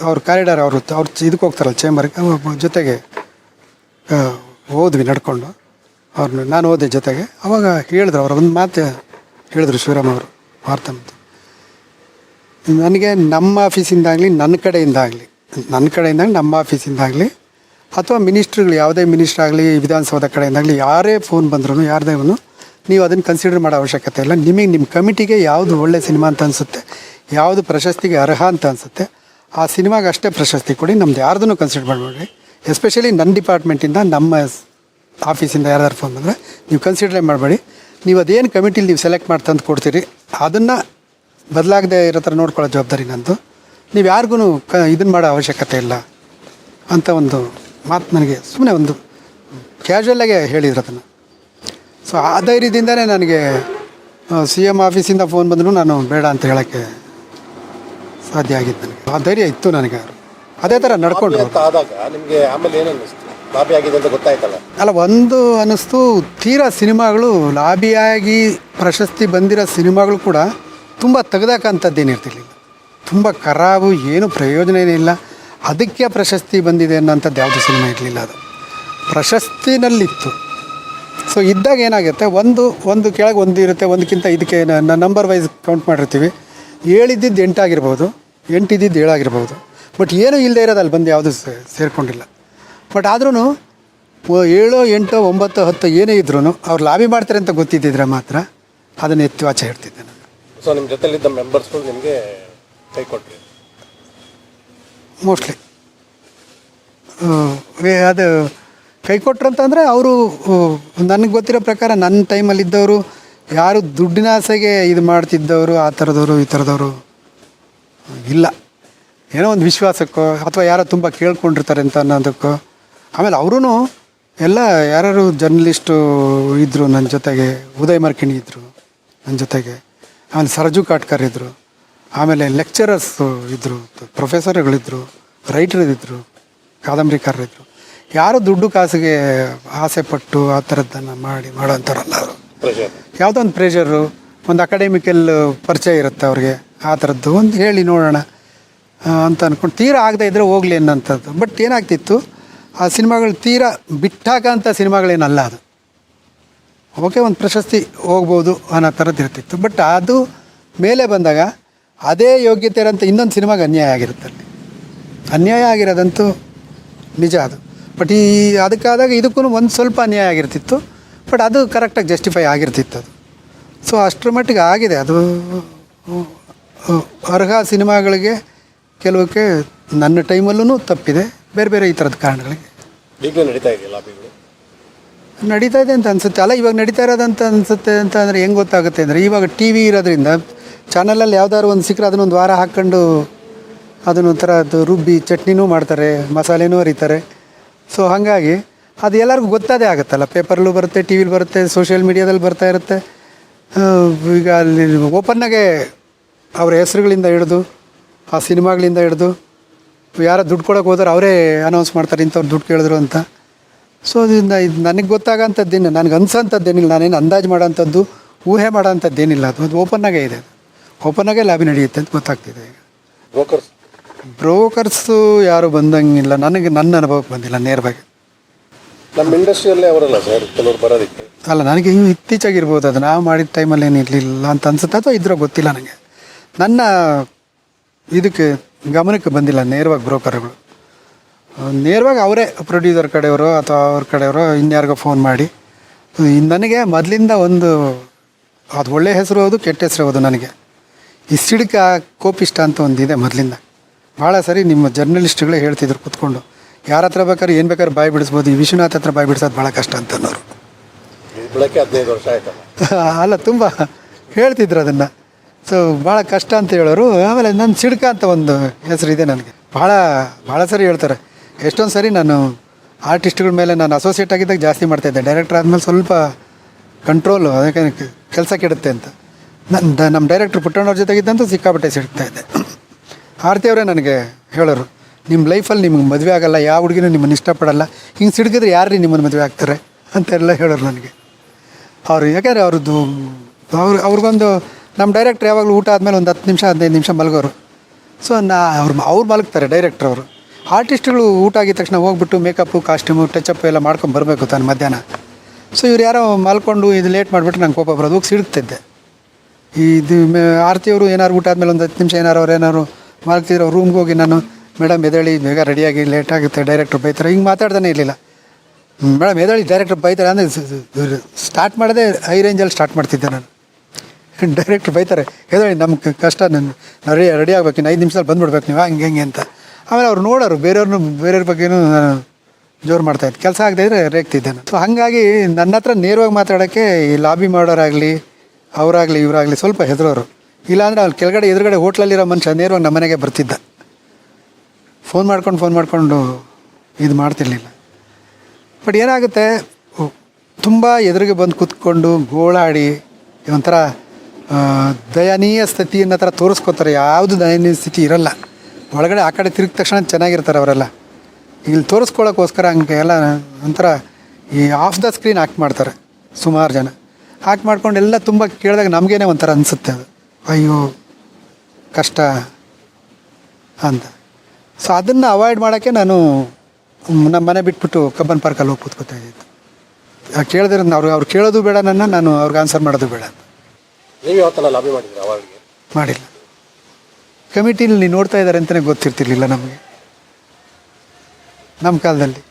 ಅವ್ರ ಕಾರಿಡಾರ್ ಅವರು, ಅವ್ರು ಇದಕ್ಕೆ ಹೋಗ್ತಾರಲ್ಲ ಚೇಂಬರ್ಗೆ ಜೊತೆಗೆ ಹೋದ್ವಿ ನಡ್ಕೊಂಡು. ಅವ್ರನ್ನ ನಾನು ಹೋದೆ ಜೊತೆಗೆ. ಅವಾಗ ಹೇಳಿದ್ರು ಅವ್ರು, ಒಂದು ಮಾತು ಹೇಳಿದ್ರು ಶಿವರಾಮ್ ಅವರು, ವಾರ್ತಾ ಮಂತ್ರಿ. ನನಗೆ ನಮ್ಮ ಆಫೀಸಿಂದಾಗಲಿ ನನ್ನ ಕಡೆಯಿಂದಾಗಲಿ ನನ್ನ ಕಡೆಯಿಂದ ನಮ್ಮ ಆಫೀಸಿಂದಾಗಲಿ, ಅಥವಾ ಮಿನಿಸ್ಟ್ರುಗಳು, ಯಾವುದೇ ಮಿನಿಸ್ಟ್ರ್ ಆಗಲಿ ವಿಧಾನಸೌಧ ಕಡೆಯಿಂದಾಗಲಿ, ಯಾರೇ ಫೋನ್ ಬಂದ್ರೂ ಯಾರದೇ ನೀವು ಅದನ್ನು ಕನ್ಸಿಡರ್ ಮಾಡೋ ಅವಶ್ಯಕತೆ ಇಲ್ಲ. ನಿಮಗೆ, ನಿಮ್ಮ ಕಮಿಟಿಗೆ ಯಾವುದು ಒಳ್ಳೆ ಸಿನಿಮಾ ಅಂತ ಅನಿಸುತ್ತೆ, ಯಾವುದು ಪ್ರಶಸ್ತಿಗೆ ಅರ್ಹ ಅಂತ ಅನಿಸುತ್ತೆ, ಆ ಸಿನಿಮಾಗೆ ಅಷ್ಟೇ ಪ್ರಶಸ್ತಿ ಕೊಡಿ, ನಮ್ದು ಯಾರ್ದನ್ನು ಕನ್ಸಿಡರ್ ಮಾಡಬೇಡಿ. ಎಸ್ಪೆಷಲಿ ನನ್ನ ಡಿಪಾರ್ಟ್ಮೆಂಟಿಂದ ನಮ್ಮ ಆಫೀಸಿಂದ ಯಾರ್ದಾರು ಫೋನ್ ಬಂದರೆ, ನೀವು ಕನ್ಸಿಡರೇ ಮಾಡಬೇಡಿ. ನೀವು ಅದೇನು ಕಮಿಟಿಲಿ ನೀವು ಸೆಲೆಕ್ಟ್ ಮಾಡಿ ತಂದು ಕೊಡ್ತೀರಿ, ಅದನ್ನು ಬದಲಾಗದೆ ಇರೋ ಥರ ನೋಡ್ಕೊಳ್ಳೋ ಜವಾಬ್ದಾರಿ ನಂದು. ನೀವು ಯಾರಿಗೂ ಕ ಇದನ್ನು ಮಾಡೋ ಅವಶ್ಯಕತೆ ಇಲ್ಲ ಅಂತ ಒಂದು ಮಾತು ನನಗೆ ಸುಮ್ಮನೆ ಒಂದು ಕ್ಯಾಶುವಲ್ಲಾಗೆ ಹೇಳಿದ್ರು ಅದನ್ನು. ಸೊ ಆ ಧೈರ್ಯದಿಂದನೇ ನನಗೆ ಸಿ ಎಂ ಆಫೀಸಿಂದ ಫೋನ್ ಬಂದರೂ ನಾನು ಬೇಡ ಅಂತ ಹೇಳೋಕ್ಕೆ ಸಾಧ್ಯ ಆಗಿತ್ತು ನನಗೆ. ಆ ಧೈರ್ಯ ಇತ್ತು ನನಗೆ ಅದೇ ಥರ ನಡ್ಕೊಂಡು ಆದಾಗ ನಿಮಗೆ ಆಮೇಲೆ ಏನು ಅನ್ನಿಸ್ತು? ಲಾಬಿ ಆಗಿದೆ ಅಂತ ಗೊತ್ತಾಯ್ತಲ್ಲ? ಅಲ್ಲ ಒಂದು ಅನ್ನಿಸ್ತು ತೀರಾ ಸಿನಿಮಾಗಳು ಲಾಬಿಯಾಗಿ ಪ್ರಶಸ್ತಿ ಬಂದಿರೋ ಸಿನಿಮಾಗಳು ಕೂಡ ತುಂಬ ತೆಗೆದಾಕಂಥದ್ದೇನಿರ್ತಿರ್ಲಿಲ್ಲ ತುಂಬ ಖರಾಬು, ಏನು ಪ್ರಯೋಜನ ಏನಿಲ್ಲ. ಅದಕ್ಕೆ ಪ್ರಶಸ್ತಿ ಬಂದಿದೆ ಅನ್ನೋಂಥದ್ದು ಯಾವುದು ಸಿನಿಮಾ ಇರಲಿಲ್ಲ ಅದು. ಪ್ರಶಸ್ತಿನಲ್ಲಿತ್ತು. ಸೊ ಇದ್ದಾಗ ಏನಾಗುತ್ತೆ, ಒಂದು ಒಂದು ಕೆಳಗೆ ಒಂದು ಇರುತ್ತೆ, ಒಂದಕ್ಕಿಂತ ಇದಕ್ಕೆ ನಂಬರ್ ವೈಸ್ ಕೌಂಟ್ ಮಾಡಿರ್ತೀವಿ. ಏಳಿದ್ದಿದ್ದು ಎಂಟಾಗಿರ್ಬೋದು, ಎಂಟಿದ್ದಿದ್ದು ಏಳಾಗಿರ್ಬೋದು. ಬಟ್ ಏನೂ ಇಲ್ಲದೆ ಇರೋದು ಅಲ್ಲಿ ಬಂದು ಯಾವುದು ಸೇರಿಕೊಂಡಿಲ್ಲ. ಬಟ್ ಆದ್ರೂ ಏಳು, ಎಂಟು, ಒಂಬತ್ತು, ಹತ್ತು, ಏನೇ ಇದ್ರೂ ಅವ್ರು ಲಾಬಿ ಮಾಡ್ತಾರೆ ಅಂತ ಗೊತ್ತಿದ್ದಿದ್ರೆ ಮಾತ್ರ ಅದನ್ನು ಎತ್ತಿ ಆಚೆ ಇಡ್ತಿದ್ದೆ ನಾನು. ಸೊ ನಿಮ್ಮ ಜೊತೆಲಿದ್ದ ಮೆಂಬರ್ಸ್ಗಳು ನಿಮಗೆ ಕೈ ಕೊಟ್ಟರು ಮೋಸ್ಟ್ಲಿ ಅದು ಕೈ ಕೊಟ್ರಂತಂದರೆ ಅವರು ನನಗೆ ಗೊತ್ತಿರೋ ಪ್ರಕಾರ ನನ್ನ ಟೈಮಲ್ಲಿ ಇದ್ದವರು, ಯಾರು ದುಡ್ಡಿನ ಆಸೆಗೆ ಇದು ಮಾಡ್ತಿದ್ದವರು, ಆ ಥರದವರು, ಈ ಥರದವರು ಇಲ್ಲ. ಏನೋ ಒಂದು ವಿಶ್ವಾಸಕ್ಕೋ, ಅಥವಾ ಯಾರೋ ತುಂಬ ಕೇಳ್ಕೊಂಡಿರ್ತಾರೆ ಅಂತ ಅನ್ನೋದಕ್ಕೋ. ಆಮೇಲೆ ಅವರೂ ಎಲ್ಲ ಯಾರು ಜರ್ನಲಿಸ್ಟು ಇದ್ದರು ನನ್ನ ಜೊತೆಗೆ, ಉದಯ್ ಮರ್ಕಿಣಿ ಇದ್ದರು ನನ್ನ ಜೊತೆಗೆ, ಆಮೇಲೆ ಸರಜು ಕಾಟ್ಕರ್ ಇದ್ದರು ಆಮೇಲೆ ಲೆಕ್ಚರರ್ಸ್ ಇದ್ದರು ಪ್ರೊಫೆಸರ್ಗಳಿದ್ದರು ರೈಟರ್ ಇದ್ದರು ಕಾದಂಬರಿಕಾರರಿದ್ದರು ಯಾರು ದುಡ್ಡು ಕಾಸಿಗೆ ಆಸೆ ಪಟ್ಟು ಆ ಥರದ್ದನ್ನು ಮಾಡಿ ಮಾಡೋಂಥವ್ರಲ್ಲ ಅವರು. ಯಾವುದೋ ಒಂದು ಪ್ರೆಷರು ಒಂದು ಅಕಾಡೆಮಿಕಲ್ ಪರಿಚಯ ಇರುತ್ತೆ ಅವ್ರಿಗೆ ಆ ಥರದ್ದು. ಒಂದು ಹೇಳಿ ನೋಡೋಣ ಅಂತ ಅಂದ್ಕೊಂಡು ತೀರಾ ಆಗದೆ ಇದ್ದರೆ ಹೋಗ್ಲಿ ಅನ್ನೋಂಥದ್ದು. ಬಟ್ ಏನಾಗ್ತಿತ್ತು ಆ ಸಿನಿಮಾಗಳು ತೀರಾ ಬಿಟ್ಟಾಕಂಥ ಸಿನಿಮಾಗಳೇನಲ್ಲ ಅದು. ಓಕೆ ಒಂದು ಪ್ರಶಸ್ತಿ ಹೋಗ್ಬೋದು ಅನ್ನೋ ಥರದ್ದು ಇರ್ತಿತ್ತು ಬಟ್ ಅದು ಮೇಲೆ ಬಂದಾಗ ಅದೇ ಯೋಗ್ಯತೆ ಇರೋಂಥ ಇನ್ನೊಂದು ಸಿನಿಮಾಗೆ ಅನ್ಯಾಯ ಆಗಿರುತ್ತೆ ಅಲ್ಲಿ ಅನ್ಯಾಯ ಆಗಿರೋದಂತೂ ನಿಜ ಅದು. ಬಟ್ ಈ ಅದಕ್ಕಾದಾಗ ಇದಕ್ಕೂ ಒಂದು ಸ್ವಲ್ಪ ಅನ್ಯಾಯ ಆಗಿರ್ತಿತ್ತು. ಬಟ್ ಅದು ಕರೆಕ್ಟಾಗಿ ಜಸ್ಟಿಫೈ ಆಗಿರ್ತಿತ್ತು ಅದು. ಸೊ ಅಷ್ಟರ ಮಟ್ಟಿಗೆ ಆಗಿದೆ. ಅದು ಅರ್ಹ ಸಿನಿಮಾಗಳಿಗೆ ಕೆಲವಕ್ಕೆ ನನ್ನ ಟೈಮಲ್ಲೂ ತಪ್ಪಿದೆ. ಬೇರೆ ಬೇರೆ ಈ ಥರದ ಕಾರಣಗಳಿಗೆ. ಈಗಲೂ ನಡೀತಾ ನಡೀತಾ ಇದೆ ಅಂತ ಅನಿಸುತ್ತೆ. ಅಲ್ಲ ಇವಾಗ ನಡೀತಾ ಇರೋದಂತ ಅನಿಸುತ್ತೆ ಅಂತ ಅಂದರೆ ಹೆಂಗೆ ಗೊತ್ತಾಗುತ್ತೆ ಅಂದರೆ ಇವಾಗ ಟಿ ವಿ ಇರೋದ್ರಿಂದ ಚಾನಲಲ್ಲಿ ಯಾವ್ದಾದ್ರು ಒಂದು ಸಿಕ್ಕರೆ ಅದನ್ನೊಂದು ವಾರ ಹಾಕ್ಕೊಂಡು ಅದನ್ನೊಂಥರ ಅದು ರುಬ್ಬಿ ಚಟ್ನಿನೂ ಮಾಡ್ತಾರೆ, ಮಸಾಲೆನೂ ಅರಿತಾರೆ. ಸೊ ಹಾಗಾಗಿ ಅದು ಎಲ್ಲರಿಗೂ ಗೊತ್ತಾದೇ ಆಗುತ್ತಲ್ಲ. ಪೇಪರಲ್ಲೂ ಬರುತ್ತೆ ಟಿ ವಿಲಿ ಬರುತ್ತೆ ಸೋಷಿಯಲ್ ಮೀಡಿಯಾದಲ್ಲಿ ಬರ್ತಾ ಇರುತ್ತೆ. ಈಗ ಅಲ್ಲಿ ಓಪನ್ನಾಗೆ ಅವರ ಹೆಸರುಗಳಿಂದ ಹಿಡಿದು, ಆ ಸಿನಿಮಾಗಳಿಂದ ಹಿಡಿದು ಯಾರೋ ದುಡ್ಡು ಕೊಡೋಕೆ ಹೋದ್ರೆ ಅವರೇ ಅನೌನ್ಸ್ ಮಾಡ್ತಾರೆ, ಇಂಥವ್ರು ದುಡ್ಡು ಕೇಳಿದ್ರು ಅಂತ. ಸೊ ಅದರಿಂದ ಇದು ನನಗೆ ಗೊತ್ತಾಗೋಂಥದ್ದೇನು ನನಗೆ ಅನ್ಸೋಂಥದ್ದೇನಿಲ್ಲ ನಾನೇನು ಅಂದಾಜು ಮಾಡೋಂಥದ್ದು ಊಹೆ ಮಾಡೋಂಥದ್ದೇನಿಲ್ಲ ಅದು ಅದು ಓಪನ್ನಾಗೇ ಇದೆ. ಓಪನ್ನಾಗೇ ಲಾಬಿ ನಡೆಯುತ್ತೆ ಅಂತ ಗೊತ್ತಾಗ್ತಿದೆ ಈಗ. ಬ್ರೋಕರ್ಸ್ ಬ್ರೋಕರ್ಸು ಯಾರು ಬಂದಂಗಿಲ್ಲ. ನನಗೆ ನನ್ನ ಅನುಭವಕ್ಕೆ ಬಂದಿಲ್ಲ ನೇರವಾಗಿ. ನಮ್ಮ ಇಂಡಸ್ಟ್ರಿಯಲ್ಲೇ ಅವರಲ್ಲ ಸರ್ ಕೆಲವರು ಬರೋದಕ್ಕೆ. ಅಲ್ಲ ನನಗೆ ಇವು ಇತ್ತೀಚೆಗಿರ್ಬೋದು ಅದು. ನಾವು ಮಾಡಿದ ಟೈಮಲ್ಲಿ ಏನು ಇರಲಿಲ್ಲ ಅಂತ ಅನ್ಸುತ್ತೆ ಅಥವಾ ಇದ್ರ ಗೊತ್ತಿಲ್ಲ ನನಗೆ. ನನ್ನ ಇದಕ್ಕೆ ಗಮನಕ್ಕೆ ಬಂದಿಲ್ಲ ನೇರವಾಗಿ ಬ್ರೋಕರ್ಗಳು. ನೇರವಾಗಿ ಅವರೇ ಪ್ರೊಡ್ಯೂಸರ್ ಕಡೆಯವರು ಅಥವಾ ಅವ್ರ ಕಡೆಯವರು ಇನ್ಯಾರಿಗೋ ಫೋನ್ ಮಾಡಿ. ನನಗೆ ಮೊದಲಿಂದ ಒಂದು ಅದು ಒಳ್ಳೆಯ ಹೆಸರು ಹೌದು ಕೆಟ್ಟ ಹೆಸರು ಹೌದು ನನಗೆ. ಈ ಸಿಡ್ಕ ಕೋಪಿಷ್ಟ ಅಂತ ಒಂದಿದೆ ಮೊದಲಿಂದ. ಭಾಳ ಸರಿ ನಿಮ್ಮ ಜರ್ನಲಿಸ್ಟ್ಗಳೇ ಹೇಳ್ತಿದ್ರು ಕೂತ್ಕೊಂಡು. ಯಾರ ಹತ್ರ ಬೇಕಾದ್ರೆ ಏನು ಬೇಕಾದ್ರೆ ಬಾಯಿ ಬಿಡಿಸ್ಬೋದು ಈ ವಿಶ್ವನಾಥ್ ಹತ್ರ ಬಾಯಿ ಬಿಡಿಸೋದು ಭಾಳ ಕಷ್ಟ ಅಂತ ಅನ್ನೋರು. ಇದು ಹದಿನೈದು ವರ್ಷ ಅಲ್ಲ ತುಂಬ ಹೇಳ್ತಿದ್ರು ಅದನ್ನು. ಸೊ ಭಾಳ ಕಷ್ಟ ಅಂತ ಹೇಳೋರು. ಆಮೇಲೆ ನನ್ನ ಸಿಡ್ಕ ಅಂತ ಒಂದು ಇದೆ ನನಗೆ. ಭಾಳ ಭಾಳ ಸರಿ ಹೇಳ್ತಾರೆ. ಎಷ್ಟೊಂದು ಸರಿ ನಾನು ಆರ್ಟಿಸ್ಟ್ಗಳ ಮೇಲೆ ನಾನು ಅಸೋಸಿಯೇಟ್ ಆಗಿದ್ದಾಗ ಜಾಸ್ತಿ ಮಾಡ್ತಾಯಿದ್ದೆ ಡೈರೆಕ್ಟರ್ ಆದಮೇಲೆ ಸ್ವಲ್ಪ ಕಂಟ್ರೋಲು ಅದಕ್ಕೆ ಕೆಲಸ ಕೆಡುತ್ತೆ ಅಂತ. ನನ್ನ ನಮ್ಮ ಡೈರೆಕ್ಟ್ರ್ ಪುಟ್ಟಣ್ಣವ್ರ ಜೊತೆಗಿದ್ದಂತೂ ಸಿಕ್ಕಾಪಟ್ಟೆ ಸಿಗ್ತಾ ಇದ್ದೆ ಆರತಿ ಅವರೇ ನನಗೆ ಹೇಳೋರು ನಿಮ್ಮ ಲೈಫಲ್ಲಿ ನಿಮ್ಗೆ ಮದುವೆ ಆಗಲ್ಲ, ಯಾವ ಹುಡುಗಿನೂ ನಿಮ್ಮನ್ನು ಇಷ್ಟಪಡಲ್ಲ, ಹಿಂಗೆ ಸಿಡ್ಗಿದ್ರೆ ಯಾರು ರೀ ನಿಮ್ಮನ್ನು ಮದುವೆ ಆಗ್ತಾರೆ? ಅಂತೆಲ್ಲ ಹೇಳೋರು ನನಗೆ. ಅವರು ಯಾಕಂದರೆ ಅವ್ರದ್ದು, ಅವ್ರು, ಅವ್ರಿಗೊಂದು ನಮ್ಮ ಡೈರೆಕ್ಟ್ರ್ ಯಾವಾಗಲೂ ಊಟ ಆದಮೇಲೆ ಒಂದು ಹತ್ತು ನಿಮಿಷ, ಹದಿನೈದು ನಿಮಿಷ ಮಲಗೋರು. ಸೊ ನಾ ಅವ್ರು ಅವ್ರು ಮಲಗ್ತಾರೆ ಡೈರೆಕ್ಟ್ರ್ ಅವರು. ಆರ್ಟಿಸ್ಟ್ಗಳು ಊಟ ಆಗಿದ ತಕ್ಷಣ ಹೋಗ್ಬಿಟ್ಟು ಮೇಕಪ್ಪು, ಕಾಸ್ಟ್ಯೂಮು ಟಚಪ್ ಎಲ್ಲ ಮಾಡ್ಕೊಂಡು ಬರಬೇಕು ತಾನು ಮಧ್ಯಾಹ್ನ. ಸೊ ಇವ್ರು ಯಾರೋ ಮಲ್ಕೊಂಡು ಇದು ಲೇಟ್ ಮಾಡಿಬಿಟ್ಟು ನಂಗೆ ಕೋಪ ಬರೋದು, ಹೋಗಿ ಸಿಡ್ತಿದ್ದೆ ಇದು ಮೆ- ಆರತಿಯವರು ಏನಾರು ಊಟ ಆದಮೇಲೆ ಒಂದು ಹತ್ತು ನಿಮಿಷ ಏನಾರು ಅವ್ರು ಏನಾರು ಮಾಡ್ತಿದ್ರು ಅವ್ರ ರೂಮ್ಗೆ ಹೋಗಿ ನಾನು ಮೇಡಮ್ ಎದೇಳಿ ಬೇಗ ರೆಡಿಯಾಗಿ ಲೇಟ್ ಆಗುತ್ತೆ ಡೈರೆಕ್ಟ್ರು ಬೈತಾರೆ. ಹಿಂಗೆ ಮಾತಾಡ್ತಾನೆ ಇರಲಿಲ್ಲ. ಮೇಡಮ್ ಎದೇಳಿ ಡೈರೆಕ್ಟ್ರು ಬೈತಾರೆ. ಅಂದರೆ ಸ್ಟಾರ್ಟ್ ಮಾಡದೇ ಹೈ ರೇಂಜಲ್ಲಿ ಸ್ಟಾರ್ಟ್ ಮಾಡ್ತಿದ್ದೆ ನಾನು. ಡೈರೆಕ್ಟ್ರು ಬೈತಾರೆ. ಎದೇಳಿ ನಮ್ಗೆ ಕಷ್ಟ, ನಾನು ರೆಡಿ ರೆಡಿ ಆಗ್ಬೇಕು. ಇನ್ನು ಐದು ನಿಮಿಷದಲ್ಲಿ ಬಂದುಬಿಡ್ಬೇಕು ನೀವು. ಹಂಗೆ, ಹೆಂಗೆ ಅಂತ. ಆಮೇಲೆ ಅವ್ರು ನೋಡೋರು. ಬೇರೆಯವ್ರನ್ನ ಬೇರೆಯವ್ರ ಬಗ್ಗೆನೂ ನಾನು ಜೋರು ಮಾಡ್ತಾಯಿದ್ದೆ ಕೆಲಸ ಆಗದಿದ್ರೆ ರೇಗ್ತಿದ್ದೆ ನಾನು. ಸೊ ಹಾಗಾಗಿ ನನ್ನ ಹತ್ರ ನೇರವಾಗಿ ಮಾತಾಡೋಕ್ಕೆ ಈ ಲಾಬಿ ಮಾಡೋರಾಗಲಿ ಅವರಾಗಲಿ, ಇವರಾಗಲಿ ಸ್ವಲ್ಪ ಹೆದರೋರು. ಇಲ್ಲಾಂದರೆ ಅಲ್ಲಿ ಕೆಳಗಡೆ, ಎದುರುಗಡೆ ಹೋಟ್ಲಲ್ಲಿರೋ ಮನುಷ್ಯ ನೇರವಾಗಿ ನಮ್ಮ ಮನೆಗೆ ಬರ್ತಿದ್ದ. ಫೋನ್ ಮಾಡ್ಕೊಂಡು, ಫೋನ್ ಮಾಡಿಕೊಂಡು ಇದು ಮಾಡ್ತಿರ್ಲಿಲ್ಲ. ಬಟ್ ಏನಾಗುತ್ತೆ ತುಂಬ ಎದುರಿಗೆ ಬಂದು ಕೂತ್ಕೊಂಡು ಗೋಳಾಡಿ ಒಂಥರ ದಯನೀಯ ಸ್ಥಿತಿಯನ್ನ ಥರ ತೋರಿಸ್ಕೋತಾರೆ. ಯಾವುದು ದಯನೀಯ ಸ್ಥಿತಿ ಇರಲ್ಲ. ಒಳಗಡೆ, ಆ ಕಡೆ ತಿರುಗಿದ ತಕ್ಷಣ ಚೆನ್ನಾಗಿರ್ತಾರೆ ಅವರೆಲ್ಲ. ಇಲ್ಲಿ ತೋರಿಸ್ಕೊಳ್ಳೋಕ್ಕೋಸ್ಕರ ಹಂಗೆ ಎಲ್ಲ ಒಂಥರ ಈ ಆಫ್ ದ ಸ್ಕ್ರೀನ್ ಆ್ಯಕ್ಟ್ ಮಾಡ್ತಾರೆ ಸುಮಾರು ಜನ. ಆ್ಯಕ್ಟ್ ಮಾಡ್ಕೊಂಡು ಎಲ್ಲ ತುಂಬ ಕೇಳಿದಾಗ ನಮಗೇನೆ ಒಂಥರ ಅನಿಸುತ್ತೆ ಅದು. ಅಯ್ಯೋ ಕಷ್ಟ ಅಂತ. ಸೊ ಅದನ್ನು ಅವಾಯ್ಡ್ ಮಾಡೋಕ್ಕೆ ನಾನು ನಮ್ಮ ಮನೆ ಬಿಟ್ಬಿಟ್ಟು ಕಬ್ಬನ್ ಪಾರ್ಕಲ್ಲಿ ಹೋಗಿ ಕೂತ್ಕೋತಾ ಇದ್ದಿದ್ದು ಕೇಳಿದ್ರೆ ಅವ್ರು ಅವ್ರು ಕೇಳೋದು ಬೇಡ ನನ್ನ ನಾನು ಅವ್ರಿಗೆ ಆನ್ಸರ್ ಮಾಡೋದು ಬೇಡ ಅಂತ. ನೀವು ಯಾವತ್ತಲ್ಲ ಲಾಬಿ ಮಾಡಿದ್ರಿ ಅವಾರ್ಡ್ಗೆ ಮಾಡಿಲ್ಲ. ಕಮಿಟಿಲಿ ನೋಡ್ತಾ ಇದ್ದಾರೆ ಅಂತಲೇ ಗೊತ್ತಿರ್ತಿರ್ಲಿಲ್ಲ ನಮಗೆ. ನಮ್ಮ ಕಾಲದಲ್ಲಿ.